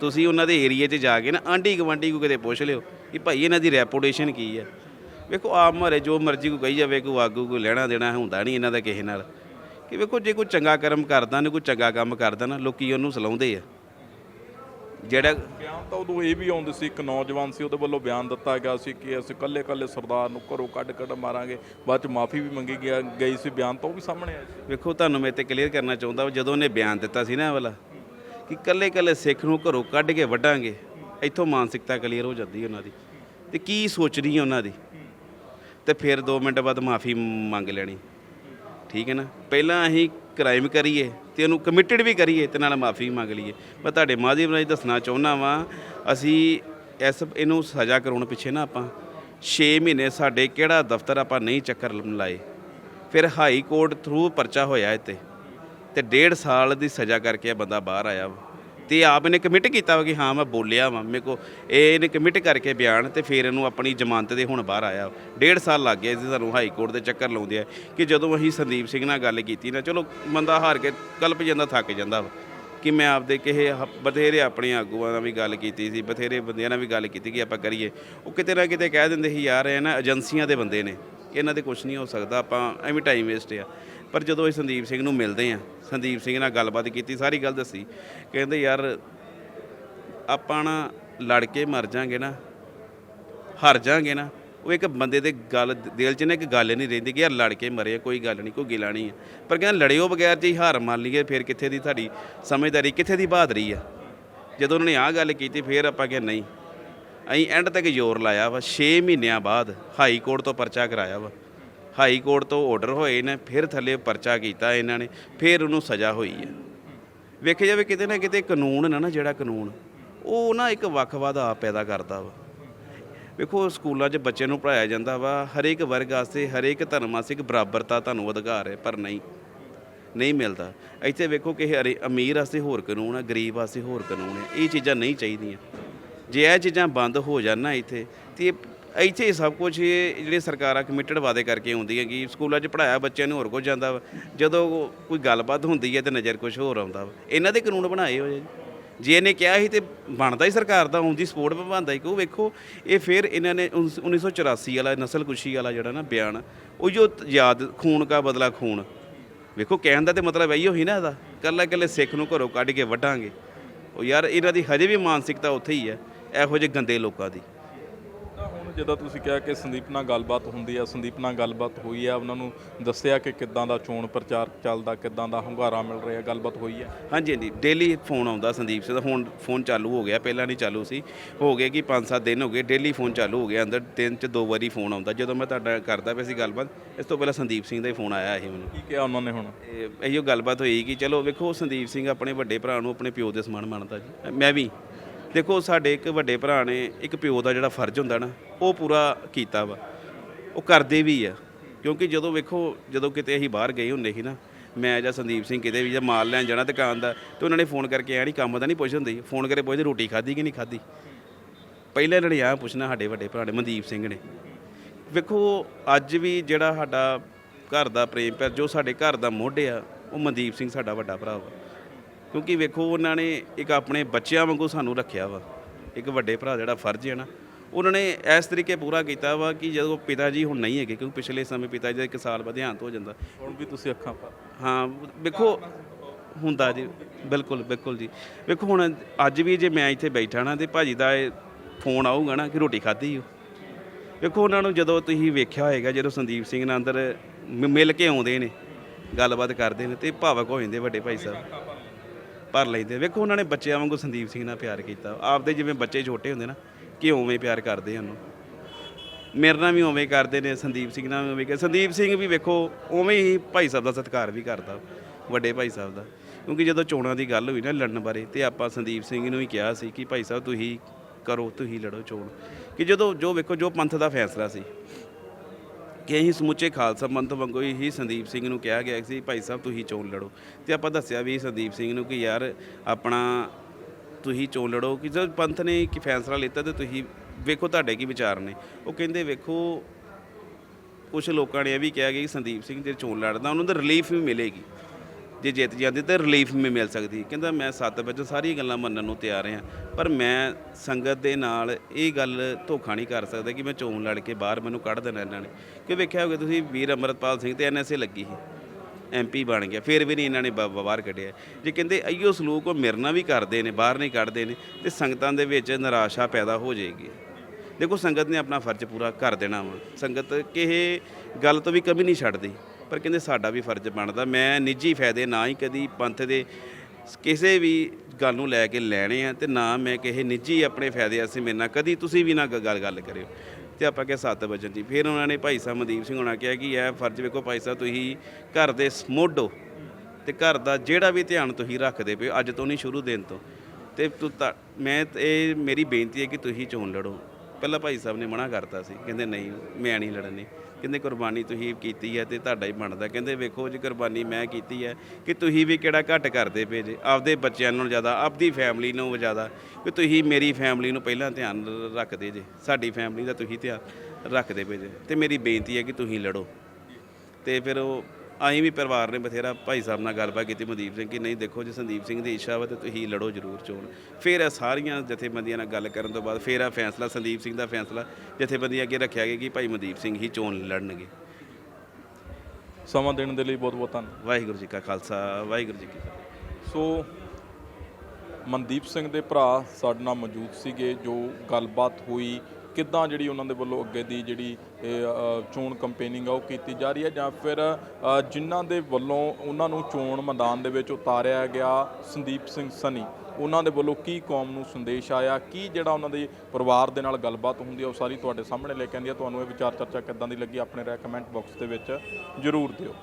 ਤੁਸੀਂ ਉਹਨਾਂ ਦੇ ਏਰੀਏ 'ਚ ਜਾ ਕੇ ਨਾ ਆਂਢੀ ਗਵਾਂਢੀ ਕੋ ਕਿਤੇ ਪੁੱਛ ਲਿਓ ਕਿ ਭਾਈ ਇਹਨਾਂ ਦੀ ਰੈਪੂਟੇਸ਼ਨ ਕੀ ਹੈ ਵੇਖੋ, ਆਪ ਮਾਰੇ ਜੋ ਮਰਜ਼ੀ ਕੋ ਕਹੀ ਜਾਵੇ, ਕੋਈ ਆਗੂ ਕੋਈ ਲੈਣਾ ਦੇਣਾ ਹੁੰਦਾ ਨਹੀਂ ਇਹਨਾਂ ਦਾ ਕਿਸੇ ਨਾਲ। ਕਿ ਵੇਖੋ, ਜੇ ਕੋਈ ਚੰਗਾ ਕਰਮ ਕਰਦਾ ਨੇ, ਕੋਈ ਚੰਗਾ ਕੰਮ ਕਰਦਾ ਨਾ, ਲੋਕੀ ਉਹਨੂੰ ਸਲਾਉਂਦੇ ਆ। ਜਿਹੜਾ ਬਿਆਨ ਤਾਂ ਉਦੋਂ ਇਹ ਵੀ ਆਉਂਦੇ ਸੀ ਇੱਕ ਨੌਜਵਾਨ ਸੀ ਉਹਦੇ ਵੱਲੋਂ ਬਿਆਨ ਦਿੱਤਾ ਗਿਆ ਸੀ ਕਿ ਅਸੀਂ ਕੱਲੇ ਕੱਲੇ ਸਰਦਾਰ ਨੂੰ ਘਰੋਂ ਕੱਢ ਕੱਢ ਮਾਰਾਂਗੇ ਬਾਅਦ ਚ ਮਾਫੀ ਵੀ ਮੰਗੀ ਗਿਆ ਗਈ ਸੀ ਬਿਆਨ ਤਾਂ ਉਹ ਵੀ ਸਾਹਮਣੇ ਆਇਆ ਸੀ। ਵੇਖੋ ਤੁਹਾਨੂੰ ਮੈਂ ਤੇ ਕਲੀਅਰ ਕਰਨਾ ਚਾਹੁੰਦਾ ਜਦੋਂ ਉਹਨੇ ਬਿਆਨ ਦਿੱਤਾ ਸੀ ਨਾ ਇਹ ਵਾਲਾ ਕਿ ਕੱਲੇ ਕੱਲੇ ਸਿੱਖ ਨੂੰ ਘਰੋਂ ਕੱਢ ਕੇ ਵੱਢਾਂਗੇ ਇੱਥੋਂ ਮਾਨਸਿਕਤਾ ਕਲੀਅਰ ਹੋ ਜਾਂਦੀ ਉਹਨਾਂ ਦੀ। ਤੇ ਕੀ ਸੋਚਣੀ ਹੈ ਉਹਨਾਂ ਦੀ? ਤੇ ਫਿਰ 2 ਮਿੰਟ ਬਾਅਦ ਮਾਫੀ ਮੰਗ ਲੈਣੀ। ਠੀਕ ਹੈ ਨਾ? ਪਹਿਲਾਂ ਅਸੀਂ ਕ੍ਰਾਈਮ ਕਰੀਏ ਤੇ ਉਹਨੂੰ ਕਮਿਟਡ ਵੀ ਕਰੀਏ ਤੇ ਨਾਲ ਮਾਫੀ ਮੰਗ ਲਈਏ। ਮੈਂ ਤੁਹਾਡੇ ਮਾਧਿਅਮ ਰਾਹੀਂ ਦੱਸਣਾ ਚਾਹੁੰਦਾ ਵਾਂ, ਅਸੀਂ ਇਸ ਇਹਨੂੰ ਸਜ਼ਾ ਕਰਾਉਣ ਪਿੱਛੇ ਨਾ ਆਪਾਂ 6 ਮਹੀਨੇ ਸਾਡੇ ਕਿਹੜਾ ਦਫ਼ਤਰ ਆਪਾਂ ਨਹੀਂ ਚੱਕਰ ਲਾਏ। ਫਿਰ ਹਾਈ ਕੋਰਟ ਥਰੂ ਪਰਚਾ ਹੋਇਆ ਇੱਥੇ ਤੇ ਡੇਢ ਸਾਲ ਦੀ ਸਜ਼ਾ ਕਰਕੇ ਇਹ ਬੰਦਾ ਬਾਹਰ ਆਇਆ ਵਾ ਆਪ ਇਹਨੇ ਕਮਿਟ ਕੀਤਾ ਵਾ ਕਿ ਹਾਂ ਮੈਂ ਬੋਲਿਆ ਵਾ, ਮੇਰੇ ਕੋ ਇਹ ਇਹਨੇ ਕਮਿਟ ਕਰਕੇ ਬਿਆਨ ਤੇ ਫਿਰ ਇਹਨੂੰ ਆਪਣੀ ਜ਼ਮਾਨਤ ਦੇ ਹੁਣ ਬਾਹਰ ਆਇਆ। ਡੇਢ ਸਾਲ ਲੱਗ ਗਿਆ ਸੀ ਸਾਨੂੰ ਹਾਈ ਕੋਰਟ ਦੇ ਚੱਕਰ ਲਾਉਂਦੇ ਆ ਕਿ ਜਦੋਂ ਅਸੀਂ ਸੰਦੀਪ ਸਿੰਘ ਨਾਲ ਗੱਲ ਕੀਤੀ ਨਾ, ਚਲੋ ਬੰਦਾ ਹਾਰ ਕੇ ਕਲਪ ਜਾਂਦਾ, ਥੱਕ ਜਾਂਦਾ ਵਾ ਕਿ ਮੈਂ ਆਪਦੇ ਕਿਸੇ ਹ- ਬਥੇਰੇ ਆਪਣੇ ਆਗੂਆਂ ਨਾਲ ਵੀ ਗੱਲ ਕੀਤੀ ਸੀ, ਬਥੇਰੇ ਬੰਦਿਆਂ ਨਾਲ ਵੀ ਗੱਲ ਕੀਤੀ ਕਿ ਆਪਾਂ ਕਰੀਏ। ਉਹ ਕਿਤੇ ਨਾ ਕਿਤੇ ਕਹਿ ਦਿੰਦੇ ਸੀ, ਯਾਰ ਇਹ ਨਾ ਏਜੰਸੀਆਂ ਦੇ ਬੰਦੇ ਨੇ, ਇਹਨਾਂ ਦੇ ਕੁਝ ਨਹੀਂ ਹੋ ਸਕਦਾ, ਆਪਾਂ ਐਵੇਂ ਟਾਈਮ ਵੇਸਟ ਆ। ਪਰ ਜਦੋਂ ਇਹ ਸੰਦੀਪ ਸਿੰਘ ਨੂੰ ਮਿਲਦੇ ਆ ਸੰਦੀਪ ਸਿੰਘ ਨਾਲ ਗੱਲਬਾਤ ਕੀਤੀ, ਸਾਰੀ ਗੱਲ ਦੱਸੀ, ਕਹਿੰਦੇ ਯਾਰ ਆਪਾਂ ਨਾ ਲੜ ਕੇ ਮਰ ਜਾਾਂਗੇ ਨਾ, ਹਾਰ ਜਾਾਂਗੇ ਨਾ। ਉਹ ਇੱਕ ਬੰਦੇ ਦੇ ਗੱਲ ਦਿਲ 'ਚ ਨਾ ਇੱਕ ਗੱਲ ਨਹੀਂ ਰਹਿੰਦੀ ਕਿ ਯਾਰ ਲੜ ਕੇ ਮਰੇ ਕੋਈ ਗੱਲ ਨਹੀਂ, ਕੋਈ ਗਿਲਾ ਨਹੀਂ ਹੈ ਪਰ ਕਹਿੰਦਾ ਲੜਿਓ ਬਗੈਰ ਜੇ ਹਾਰ ਮੰਨ ਲਈਏ, ਫਿਰ ਕਿੱਥੇ ਦੀ ਤੁਹਾਡੀ ਸਮਝਦਾਰੀ, ਕਿੱਥੇ ਦੀ ਬਹਾਦਰੀ ਆ? ਜਦੋਂ ਉਹਨਾਂ ਨੇ ਆਹ ਗੱਲ ਕੀਤੀ, ਫਿਰ ਆਪਾਂ ਕਿਹਾ ਨਹੀਂ। ਅਸੀਂ ਐਂਡ ਤੱਕ ਜ਼ੋਰ ਲਾਇਆ ਵਾ 6 ਮਹੀਨਿਆਂ ਬਾਅਦ ਹਾਈ ਕੋਰਟ ਤੋਂ ਪਰਚਾ ਕਰਾਇਆ ਵਾ। ਹਾਈ ਕੋਰਟ ਤੋਂ ਆਰਡਰ ਹੋਏ ਨੇ, ਫਿਰ ਥੱਲੇ ਪਰਚਾ ਕੀਤਾ ਇਹਨਾਂ ਨੇ, ਫਿਰ ਉਹਨੂੰ ਸਜ਼ਾ ਹੋਈ ਹੈ। ਵੇਖਿਆ ਜਾਵੇ ਕਿਤੇ ਨਾ ਕਿਤੇ ਕਾਨੂੰਨ ਨਾ ਨਾ ਜਿਹੜਾ ਕਾਨੂੰਨ, ਉਹ ਨਾ ਇੱਕ ਵੱਖਵਾਦ ਆਪ ਪੈਦਾ ਕਰਦਾ ਵਾ। ਵੇਖੋ, ਸਕੂਲਾਂ 'ਚ ਬੱਚੇ ਨੂੰ ਪੜਾਇਆ ਜਾਂਦਾ ਵਾ, ਹਰੇਕ ਵਰਗ ਵਾਸਤੇ ਹਰੇਕ ਧਰਮ ਵਾਸਤੇ ਇੱਕ ਬਰਾਬਰਤਾ ਤੁਹਾਨੂੰ ਅਧਿਕਾਰ ਹੈ, ਪਰ ਨਹੀਂ ਨਹੀਂ ਮਿਲਦਾ। ਇੱਥੇ ਵੇਖੋ ਕਿ ਹਰੇ ਅਮੀਰ ਵਾਸਤੇ ਹੋਰ ਕਾਨੂੰਨ ਆ ਗਰੀਬ ਵਾਸਤੇ ਹੋਰ ਕਾਨੂੰਨ ਹੈ, ਇਹ ਚੀਜ਼ਾਂ ਨਹੀਂ ਚਾਹੀਦੀਆਂ। ਜੇ ਇਹ ਚੀਜ਼ਾਂ ਬੰਦ ਹੋ ਜਾਣ ਨਾ ਇੱਥੇ, ਤੇ ਇਹ- ਇੱਥੇ ਹੀ ਸਭ ਕੁਝ ਇਹ ਜਿਹੜੇ ਸਰਕਾਰਾਂ ਕਮਿਟਡ ਵਾਅਦੇ ਕਰਕੇ ਆਉਂਦੀਆਂ ਕਿ ਸਕੂਲਾਂ 'ਚ ਪੜਾਇਆ ਬੱਚਿਆਂ ਨੂੰ ਹੋਰ ਕੁਝ ਜਾਂਦਾ ਵਾ। ਜਦੋਂ ਕੋਈ ਗੱਲਬਾਤ ਹੁੰਦੀ ਹੈ ਤੇ ਨਜ਼ਰ ਕੁਝ ਹੋਰ ਆਉਂਦਾ ਵਾ। ਇਹਨਾਂ ਦੇ ਕਾਨੂੰਨ ਬਣਾਏ ਹੋਏ ਜੀ। ਜੇ ਇਹਨੇ ਕਿਹਾ ਸੀ ਤੇ ਬਣਦਾ ਹੀ ਸਰਕਾਰ ਦਾ ਉਹਦੀ ਸਪੋਰਟ ਬਣਦਾ ਹੀ। ਕਿਉਂ ਵੇਖੋ, ਇਹ ਫਿਰ ਇਹਨਾਂ ਨੇ 1984 ਵਾਲਾ, ਨਸਲਕੁਸ਼ੀ ਵਾਲਾ ਜਿਹੜਾ ਨਾ ਬਿਆਨ, ਉਹ ਜੋ ਯਾਦ, ਖੂਨ ਕਾ ਬਦਲਾ ਖੂਨ। ਵੇਖੋ, ਕਹਿਣ ਦਾ ਤੇ ਮਤਲਬ ਇਹੀ ਹੋਈ ਨਾ ਇਹਦਾ। ਕੱਲਾ ਕੱਲੇ ਸਿੱਖ ਨੂੰ ਘਰੋਂ ਕੱਢ ਕੇ ਵੱਢਾਂਗੇ। ਉਹ ਯਾਰ, ਇਹਨਾਂ ਦੀ ਹਜੇ ਵੀ ਮਾਨਸਿਕਤਾ ਉੱਥੇ ਹੀ ਹੈ ਇਹੋ ਜਿਹੇ ਗੰਦੇ ਲੋਕਾਂ ਦੀ। ਜਦੋਂ ਤੁਸੀਂ ਕਿਹਾ ਕਿ ਸੰਦੀਪ ਨਾਲ ਗੱਲਬਾਤ ਹੁੰਦੀ ਆ ਸੰਦੀਪ ਨਾਲ ਗੱਲਬਾਤ ਹੋਈ ਆ ਉਹਨਾਂ ਨੂੰ ਦੱਸਿਆ ਕਿ ਕਿੱਦਾਂ ਦਾ ਚੋਣ ਪ੍ਰਚਾਰ ਚੱਲਦਾ ਕਿੱਦਾਂ ਦਾ ਹੁੰਗਾਰਾ ਮਿਲ ਰਿਹਾ ਗੱਲਬਾਤ ਹੋਈ ਆ? ਹਾਂਜੀ ਹਾਂਜੀ। ਡੇਲੀ ਫੋਨ ਆਉਂਦਾ ਸੰਦੀਪ ਸਿੰਘ ਦਾ ਹੁਣ ਫੋਨ ਚਾਲੂ ਹੋ ਗਿਆ ਪਹਿਲਾਂ ਨਹੀਂ ਚਾਲੂ ਸੀ। ਹੋ ਗਏ ਕਿ 5-7 ਦਿਨ ਹੋ ਗਏ ਡੇਲੀ ਫੋਨ ਚਾਲੂ ਹੋ ਗਿਆ ਅੰਦਰ ਦਿਨ 'ਚ ਦੋ ਵਾਰੀ ਫੋਨ ਆਉਂਦਾ। ਜਦੋਂ ਮੈਂ ਤੁਹਾਡਾ ਕਰਦਾ ਪਿਆ ਸੀ ਗੱਲਬਾਤ ਇਸ ਤੋਂ ਪਹਿਲਾਂ ਸੰਦੀਪ ਸਿੰਘ ਦਾ ਹੀ ਫੋਨ ਆਇਆ ਸੀ ਮੈਨੂੰ। ਕੀ ਕਿਹਾ ਉਹਨਾਂ ਨੇ ਹੁਣ? ਇਹੋ ਗੱਲਬਾਤ ਹੋਈ ਕਿ ਚਲੋ ਵੇਖੋ ਸੰਦੀਪ ਸਿੰਘ ਆਪਣੇ ਵੱਡੇ ਭਰਾ ਨੂੰ ਆਪਣੇ ਪਿਓ ਦੇ ਸਮਾਨ ਮੰਨਦਾ ਜੀ। ਮੈਂ ਵੀ ਦੇਖੋ, ਸਾਡੇ ਇੱਕ ਵੱਡੇ ਭਰਾ ਨੇ, ਇੱਕ ਪਿਓ ਦਾ ਜਿਹੜਾ ਫਰਜ਼ ਹੁੰਦਾ ਨਾ, ਉਹ ਪੂਰਾ ਕੀਤਾ ਵਾ। ਉਹ ਕਰਦੇ ਵੀ ਆ। ਕਿਉਂਕਿ ਜਦੋਂ ਵੇਖੋ, ਜਦੋਂ ਕਿਤੇ ਅਸੀਂ ਬਾਹਰ ਗਏ ਹੁੰਦੇ ਸੀ ਨਾ, ਮੈਂ ਜਾਂ ਸੰਦੀਪ ਸਿੰਘ ਕਿਤੇ ਵੀ ਜਾਂ ਮਾਲ ਲੈਣ ਜਾਣਾ ਦੁਕਾਨ ਦਾ, ਤੇ ਉਹਨਾਂ ਨੇ ਫੋਨ ਕਰਕੇ ਐ ਕੰਮ ਦਾ ਨਹੀਂ ਪੁੱਛ ਹੁੰਦੇ ਫੋਨ ਕਰਕੇ ਪੁੱਛਦੇ ਰੋਟੀ ਖਾਧੀ ਕਿ ਨਹੀਂ ਖਾਧੀ। ਪਹਿਲਾਂ ਇਹਨਾਂ ਨੇ ਆ ਪੁੱਛਣਾ ਸਾਡੇ ਵੱਡੇ ਭਰਾ ਨੇ, ਮਨਦੀਪ ਸਿੰਘ ਨੇ। ਵੇਖੋ, ਅੱਜ ਵੀ ਜਿਹੜਾ ਸਾਡਾ ਘਰ ਦਾ ਪ੍ਰੇਮ ਪਿਆਰ, ਜੋ ਸਾਡੇ ਘਰ ਦਾ ਮੋਢ ਆ, ਉਹ ਮਨਦੀਪ ਸਿੰਘ ਸਾਡਾ ਵੱਡਾ ਭਰਾ ਵਾ। ਕਿਉਂਕਿ ਵੇਖੋ ਉਹਨਾਂ ਨੇ ਇੱਕ ਆਪਣੇ ਬੱਚਿਆਂ ਵਾਂਗੂ ਸਾਨੂੰ ਰੱਖਿਆ ਵਾ। ਇੱਕ ਵੱਡੇ ਭਰਾ ਜਿਹੜਾ ਫਰਜ਼ ਹੈ ਨਾ ਉਹਨਾਂ ਨੇ ਇਸ ਤਰੀਕੇ ਪੂਰਾ ਕੀਤਾ ਵਾ ਕਿ ਜਦੋਂ ਪਿਤਾ ਜੀ ਹੁਣ ਨਹੀਂ ਹੈਗੇ ਕਿਉਂਕਿ ਪਿਛਲੇ ਸਮੇਂ ਪਿਤਾ ਜੀ ਦਾ ਇੱਕ ਸਾਲ ਬਾਅਦ ਦੇਹਾਂਤ ਹੋ ਜਾਂਦਾ। ਹੁਣ ਵੀ ਤੁਸੀਂ ਅੱਖਾਂ ਪਰ ਹਾਂ ਵੇਖੋ ਹੁੰਦਾ ਜੀ ਬਿਲਕੁਲ ਬਿਲਕੁਲ ਜੀ। ਵੇਖੋ ਹੁਣ ਅੱਜ ਵੀ ਜੇ ਮੈਂ ਇੱਥੇ ਬੈਠਾ ਨਾ ਤੇ ਭਾਜੀ ਦਾ ਇਹ ਫੋਨ ਆਊਗਾ ਨਾ ਕਿ ਰੋਟੀ ਖਾਧੀ ਹੋ ਵੇਖੋ ਉਹਨਾਂ ਨੂੰ ਜਦੋਂ ਤੁਸੀਂ ਵੇਖਿਆ ਹੋਏਗਾ ਜਦੋਂ ਸੰਦੀਪ ਸਿੰਘ ਨਾਲ ਅੰਦਰ ਮਿਲ ਕੇ ਆਉਂਦੇ ਨੇ ਗੱਲਬਾਤ ਕਰਦੇ ਨੇ ਤੇ ਭਾਵਕ ਹੋ ਜਾਂਦੇ ਵੱਡੇ ਭਾਈ ਸਾਹਿਬ। ਭਰ ਲੈਂਦੇ ਵੇਖੋ ਉਹਨਾਂ ਨੇ ਬੱਚਿਆਂ ਵਾਂਗੂ ਸੰਦੀਪ ਸਿੰਘ ਨਾਲ ਪਿਆਰ ਕੀਤਾ। ਆਪਦੇ ਜਿਵੇਂ ਬੱਚੇ ਛੋਟੇ ਹੁੰਦੇ ਨਾ, ਕਿ ਉਵੇਂ ਪਿਆਰ ਕਰਦੇ ਉਹਨੂੰ। ਮੇਰੇ ਨਾਲ ਵੀ ਉਵੇਂ ਕਰਦੇ ਨੇ, ਸੰਦੀਪ ਸਿੰਘ ਨਾਲ ਵੀ ਉਵੇਂ ਕਰ ਸੰਦੀਪ ਸਿੰਘ ਵੀ ਵੇਖੋ, ਉਵੇਂ ਹੀ ਭਾਈ ਸਾਹਿਬ ਦਾ ਸਤਿਕਾਰ ਵੀ ਕਰਦਾ, ਵੱਡੇ ਭਾਈ ਸਾਹਿਬ ਦਾ। ਕਿਉਂਕਿ ਜਦੋਂ ਚੋਣਾਂ ਦੀ ਗੱਲ ਹੋਈ ਨਾ ਲੜਨ ਬਾਰੇ, ਤੇ ਆਪਾਂ ਸੰਦੀਪ ਸਿੰਘ ਨੂੰ ਹੀ ਕਿਹਾ ਸੀ ਕਿ ਭਾਈ ਸਾਹਿਬ ਤੁਸੀਂ ਕਰੋ, ਤੁਸੀਂ ਲੜੋ ਚੋਣ। ਕਿ ਜਦੋਂ ਜੋ ਵੇਖੋ, ਜੋ ਪੰਥ ਦਾ ਫੈਸਲਾ ਸੀ ਕਿ ਅਸੀਂ ਸਮੁੱਚੇ ਖਾਲਸਾ ਪੰਥ ਵਾਂਗੂ ਹੀ ਸੰਦੀਪ ਸਿੰਘ ਨੂੰ ਕਿਹਾ ਗਿਆ ਸੀ, ਭਾਈ ਸਾਹਿਬ, ਤੁਸੀਂ ਚੋਣ ਲੜੋ। ਤੇ ਆਪਾਂ ਦੱਸਿਆ ਵੀ ਸੰਦੀਪ ਸਿੰਘ ਨੂੰ ਕਿ ਯਾਰ ਆਪਣਾ ਤੁਸੀਂ ਚੋਣ ਲੜੋ ਕਿ ਜਦ ਪੰਥ ਨੇ ਕਿ ਫੈਸਲਾ ਲਿੱਤਾ ਤੇ ਤੁਸੀਂ ਵੇਖੋ ਤੁਹਾਡੇ ਕੀ ਵਿਚਾਰ ਨੇ। ਉਹ ਕਹਿੰਦੇ ਵੇਖੋ ਕੁਝ ਲੋਕਾਂ ਨੇ ਇਹ ਵੀ ਕਿਹਾ ਕਿ ਸੰਦੀਪ ਸਿੰਘ ਜੇ ਚੋਣ ਲੜਦਾ, ਉਹਨਾਂ ਨੂੰ ਰਿਲੀਫ ਵੀ ਮਿਲੇਗੀ। ਜੇ ਜਿੱਤ ਜਾਂਦੇ ਤਾਂ ਰਿਲੀਫ ਵੀ ਮਿਲ ਸਕਦੀ। ਕਹਿੰਦਾ ਮੈਂ ਸੱਤ ਵਜੋਂ ਸਾਰੀਆਂ ਗੱਲਾਂ ਮੰਨਣ ਨੂੰ ਤਿਆਰ ਹਾਂ, ਪਰ ਮੈਂ ਸੰਗਤ ਦੇ ਨਾਲ ਇਹ ਗੱਲ ਧੋਖਾ ਨਹੀਂ ਕਰ ਸਕਦਾ ਕਿ ਮੈਂ ਚੋਣ ਲੜ ਕੇ ਬਾਹਰ ਮੈਨੂੰ ਕੱਢ ਦੇਣਾ ਇਹਨਾਂ ਨੇ। ਕਿ ਵੇਖਿਆ ਹੋਵੇ ਤੁਸੀਂ, ਵੀਰ ਅਮਰਤਪਾਲ ਸਿੰਘ ਤੇ ਐਨਐਸਏ ਲੱਗੀ ਸੀ ਐਮਪੀ ਬਣ ਗਿਆ, ਫਿਰ ਵੀ ਨਹੀਂ ਇਹਨਾਂ ਨੇ ਬ- ਬਾਹਰ ਕੱਢਿਆ। ਜੇ ਕਹਿੰਦੇ ਅਈਓ ਸਲੂਕ ਉਹ ਮੇਰੇ ਵੀ ਕਰਦੇ ਨੇ, ਬਾਹਰ ਨਹੀਂ ਕੱਢਦੇ ਨੇ, ਤੇ ਸੰਗਤਾਂ ਦੇ ਵਿੱਚ ਨਿਰਾਸ਼ਾ ਪੈਦਾ ਹੋ ਜਾਏਗੀ। ਦੇਖੋ ਸੰਗਤ ਨੇ ਆਪਣਾ ਫਰਜ਼ ਪੂਰਾ ਕਰ ਦੇਣਾ ਵਾ। ਸੰਗਤ ਕਿਸੇ ਗੱਲ ਤੋਂ ਵੀ ਕਮੀ ਨਹੀਂ ਛੱਡਦੀ। ਪਰ ਕਹਿੰਦੇ ਸਾਡਾ ਵੀ ਫਰਜ਼ ਬਣਦਾ, ਮੈਂ ਨਿੱਜੀ ਫਾਇਦੇ ਨਾ ਹੀ ਕਦੀ ਪੰਥ ਦੇ ਕਿਸੇ ਵੀ ਗੱਲ ਨੂੰ ਲੈ ਕੇ ਲੈਣੇ ਆ ਤੇ ਨਾ ਮੈਂ ਕਿਸੇ ਨਿੱਜੀ ਆਪਣੇ ਫਾਇਦੇ ਅਸੀਂ ਮੇਰੇ ਨਾਲ ਕਦੀ ਤੁਸੀਂ ਵੀ ਨਾ ਗ- ਗੱਲ ਗੱਲ ਕਰਿਓ। ਤੇ ਆਪਾਂ ਕਿਹਾ 7 ਵਜਣ ਜੀ ਫਿਰ ਉਹਨਾਂ ਨੇ ਭਾਈ ਸਾਹਿਬ ਮਨਦੀਪ ਸਿੰਘ ਹੋਣਾ ਕਿਹਾ ਕਿ ਇਹ ਫਰਜ਼ ਵੇਖੋ ਭਾਈ ਸਾਹਿਬ ਤੁਸੀਂ ਘਰ ਦੇ ਸਮੋਢੋ ਤੇ ਘਰ ਦਾ ਜਿਹੜਾ ਵੀ ਧਿਆਨ ਤੁਸੀਂ ਰੱਖਦੇ ਪਏ ਅੱਜ ਤੋਂ ਨਹੀਂ ਸ਼ੁਰੂ ਦਿਨ ਤੋਂ। ਤੇ ਤੂੰ ਤਾਂ- ਮੈਂ ਇਹ ਮੇਰੀ ਬੇਨਤੀ ਹੈ ਕਿ ਤੁਸੀਂ ਚੋਣ ਲੜੋ। ਪਹਿਲਾਂ ਭਾਈ ਸਾਹਿਬ ਨੇ ਮਨਾ ਕਰਤਾ ਸੀ, ਕਹਿੰਦੇ ਨਹੀਂ ਮੈਂ ਨਹੀਂ ਲੜਨੀ। ਕਹਿੰਦੇ ਕੁਰਬਾਨੀ ਤੁਸੀਂ ਕੀਤੀ ਹੈ ਤੇ ਤੁਹਾਡਾ ਹੀ ਬਣਦਾ। ਕਹਿੰਦੇ ਵੇਖੋ ਜੀ ਕੁਰਬਾਨੀ ਮੈਂ ਕੀਤੀ ਹੈ ਕਿ ਤੁਸੀਂ ਵੀ ਕਿਹੜਾ ਘੱਟ ਕਰਦੇ ਪਏ ਜੇ। ਆਪਦੇ ਬੱਚਿਆਂ ਨੂੰ ਜ਼ਿਆਦਾ, ਆਪਦੀ ਫੈਮਿਲੀ ਨੂੰ ਜ਼ਿਆਦਾ, ਕਿ ਤੁਸੀਂ ਮੇਰੀ ਫੈਮਿਲੀ ਨੂੰ ਪਹਿਲਾਂ ਧਿਆਨ ਰੱਖਦੇ ਜੇ। ਸਾਡੀ ਫੈਮਿਲੀ ਦਾ ਤੁਸੀਂ ਧਿਆਨ ਰੱਖਦੇ ਪਏ ਜੇ। ਤੇ ਮੇਰੀ ਬੇਨਤੀ ਹੈ ਕਿ ਤੁਸੀਂ ਲੜੋ। ਤੇ ਫਿਰ ਉਹ ਅਸੀਂ ਵੀ ਪਰਿਵਾਰ ਨੇ ਬਥੇਰਾ ਭਾਈ ਸਾਹਿਬ ਨਾਲ ਗੱਲਬਾਤ ਕੀਤੀ ਮਨਦੀਪ ਸਿੰਘ ਕਿ ਨਹੀਂ ਦੇਖੋ ਜੇ ਸੰਦੀਪ ਸਿੰਘ ਦੀ ਇੱਛਾ ਵਾ ਤੇ ਤੁਸੀਂ ਲੜੋ ਜ਼ਰੂਰ ਚੋਣ। ਫਿਰ ਇਹ ਸਾਰੀਆਂ ਜਥੇਬੰਦੀਆਂ ਨਾਲ ਗੱਲ ਕਰਨ ਤੋਂ ਬਾਅਦ ਫਿਰ ਇਹ ਫੈਸਲਾ ਸੰਦੀਪ ਸਿੰਘ ਦਾ ਫੈਸਲਾ ਜਥੇਬੰਦੀਆਂ ਅੱਗੇ ਰੱਖਿਆ ਗਿਆ ਕਿ ਭਾਈ ਮਨਦੀਪ ਸਿੰਘ ਹੀ ਚੋਣ ਲੜਨਗੇ। ਸਮਾਂ ਦੇਣ ਦੇ ਲਈ ਬਹੁਤ ਬਹੁਤ ਧੰਨਵਾਦ ਵਾਹਿਗੁਰੂ ਜੀ ਕਾ ਖਾਲਸਾ ਵਾਹਿਗੁਰੂ ਜੀ ਕੀ ਫਤਿਹ। ਸੋ ਮਨਦੀਪ ਸਿੰਘ ਦੇ ਭਰਾ ਸਾਡੇ ਨਾਲ ਮੌਜੂਦ ਸੀਗੇ ਜੋ ਗੱਲਬਾਤ ਹੋਈ ਕਿੱਦਾਂ ਜਿਹੜੀ ਉਹਨਾਂ ਦੇ ਵੱਲੋਂ ਅੱਗੇ ਦੀ ਜਿਹੜੀ ਇਹ, ਚੋਣ ਕੰਪੇਨਿੰਗ ਆ ਉਹ ਕੀਤੀ ਜਾ ਰਹੀ ਹੈ? ਜਾਂ ਫਿਰ ਜਿਨ੍ਹਾਂ ਦੇ ਵੱਲੋਂ ਉਹਨਾਂ ਨੂੰ ਚੋਣ ਮੈਦਾਨ ਦੇ ਵਿੱਚ ਉਤਾਰਿਆ ਗਿਆ ਸੰਦੀਪ ਸਿੰਘ ਸਨੀ ਉਹਨਾਂ ਦੇ ਵੱਲੋਂ ਕੀ ਕੌਮ ਨੂੰ ਸੰਦੇਸ਼ ਆਇਆ? ਕੀ ਜਿਹੜਾ ਉਹਨਾਂ ਦੇ ਪਰਿਵਾਰ ਦੇ ਨਾਲ ਗੱਲਬਾਤ ਹੁੰਦੀ ਹੈ ਉਹ ਸਾਰੀ ਤੁਹਾਡੇ ਸਾਹਮਣੇ ਲੈ ਕੇ ਆਂਦੀ ਹੈ ਤੁਹਾਨੂੰ ਇਹ ਵਿਚਾਰ ਚਰਚਾ ਕਿੱਦਾਂ ਦੀ ਲੱਗੀ? ਆਪਣੇ ਰਾਏ ਕਮੈਂਟ ਬਾਕਸ ਦੇ ਵਿੱਚ ਜਰੂਰ ਦਿਓ।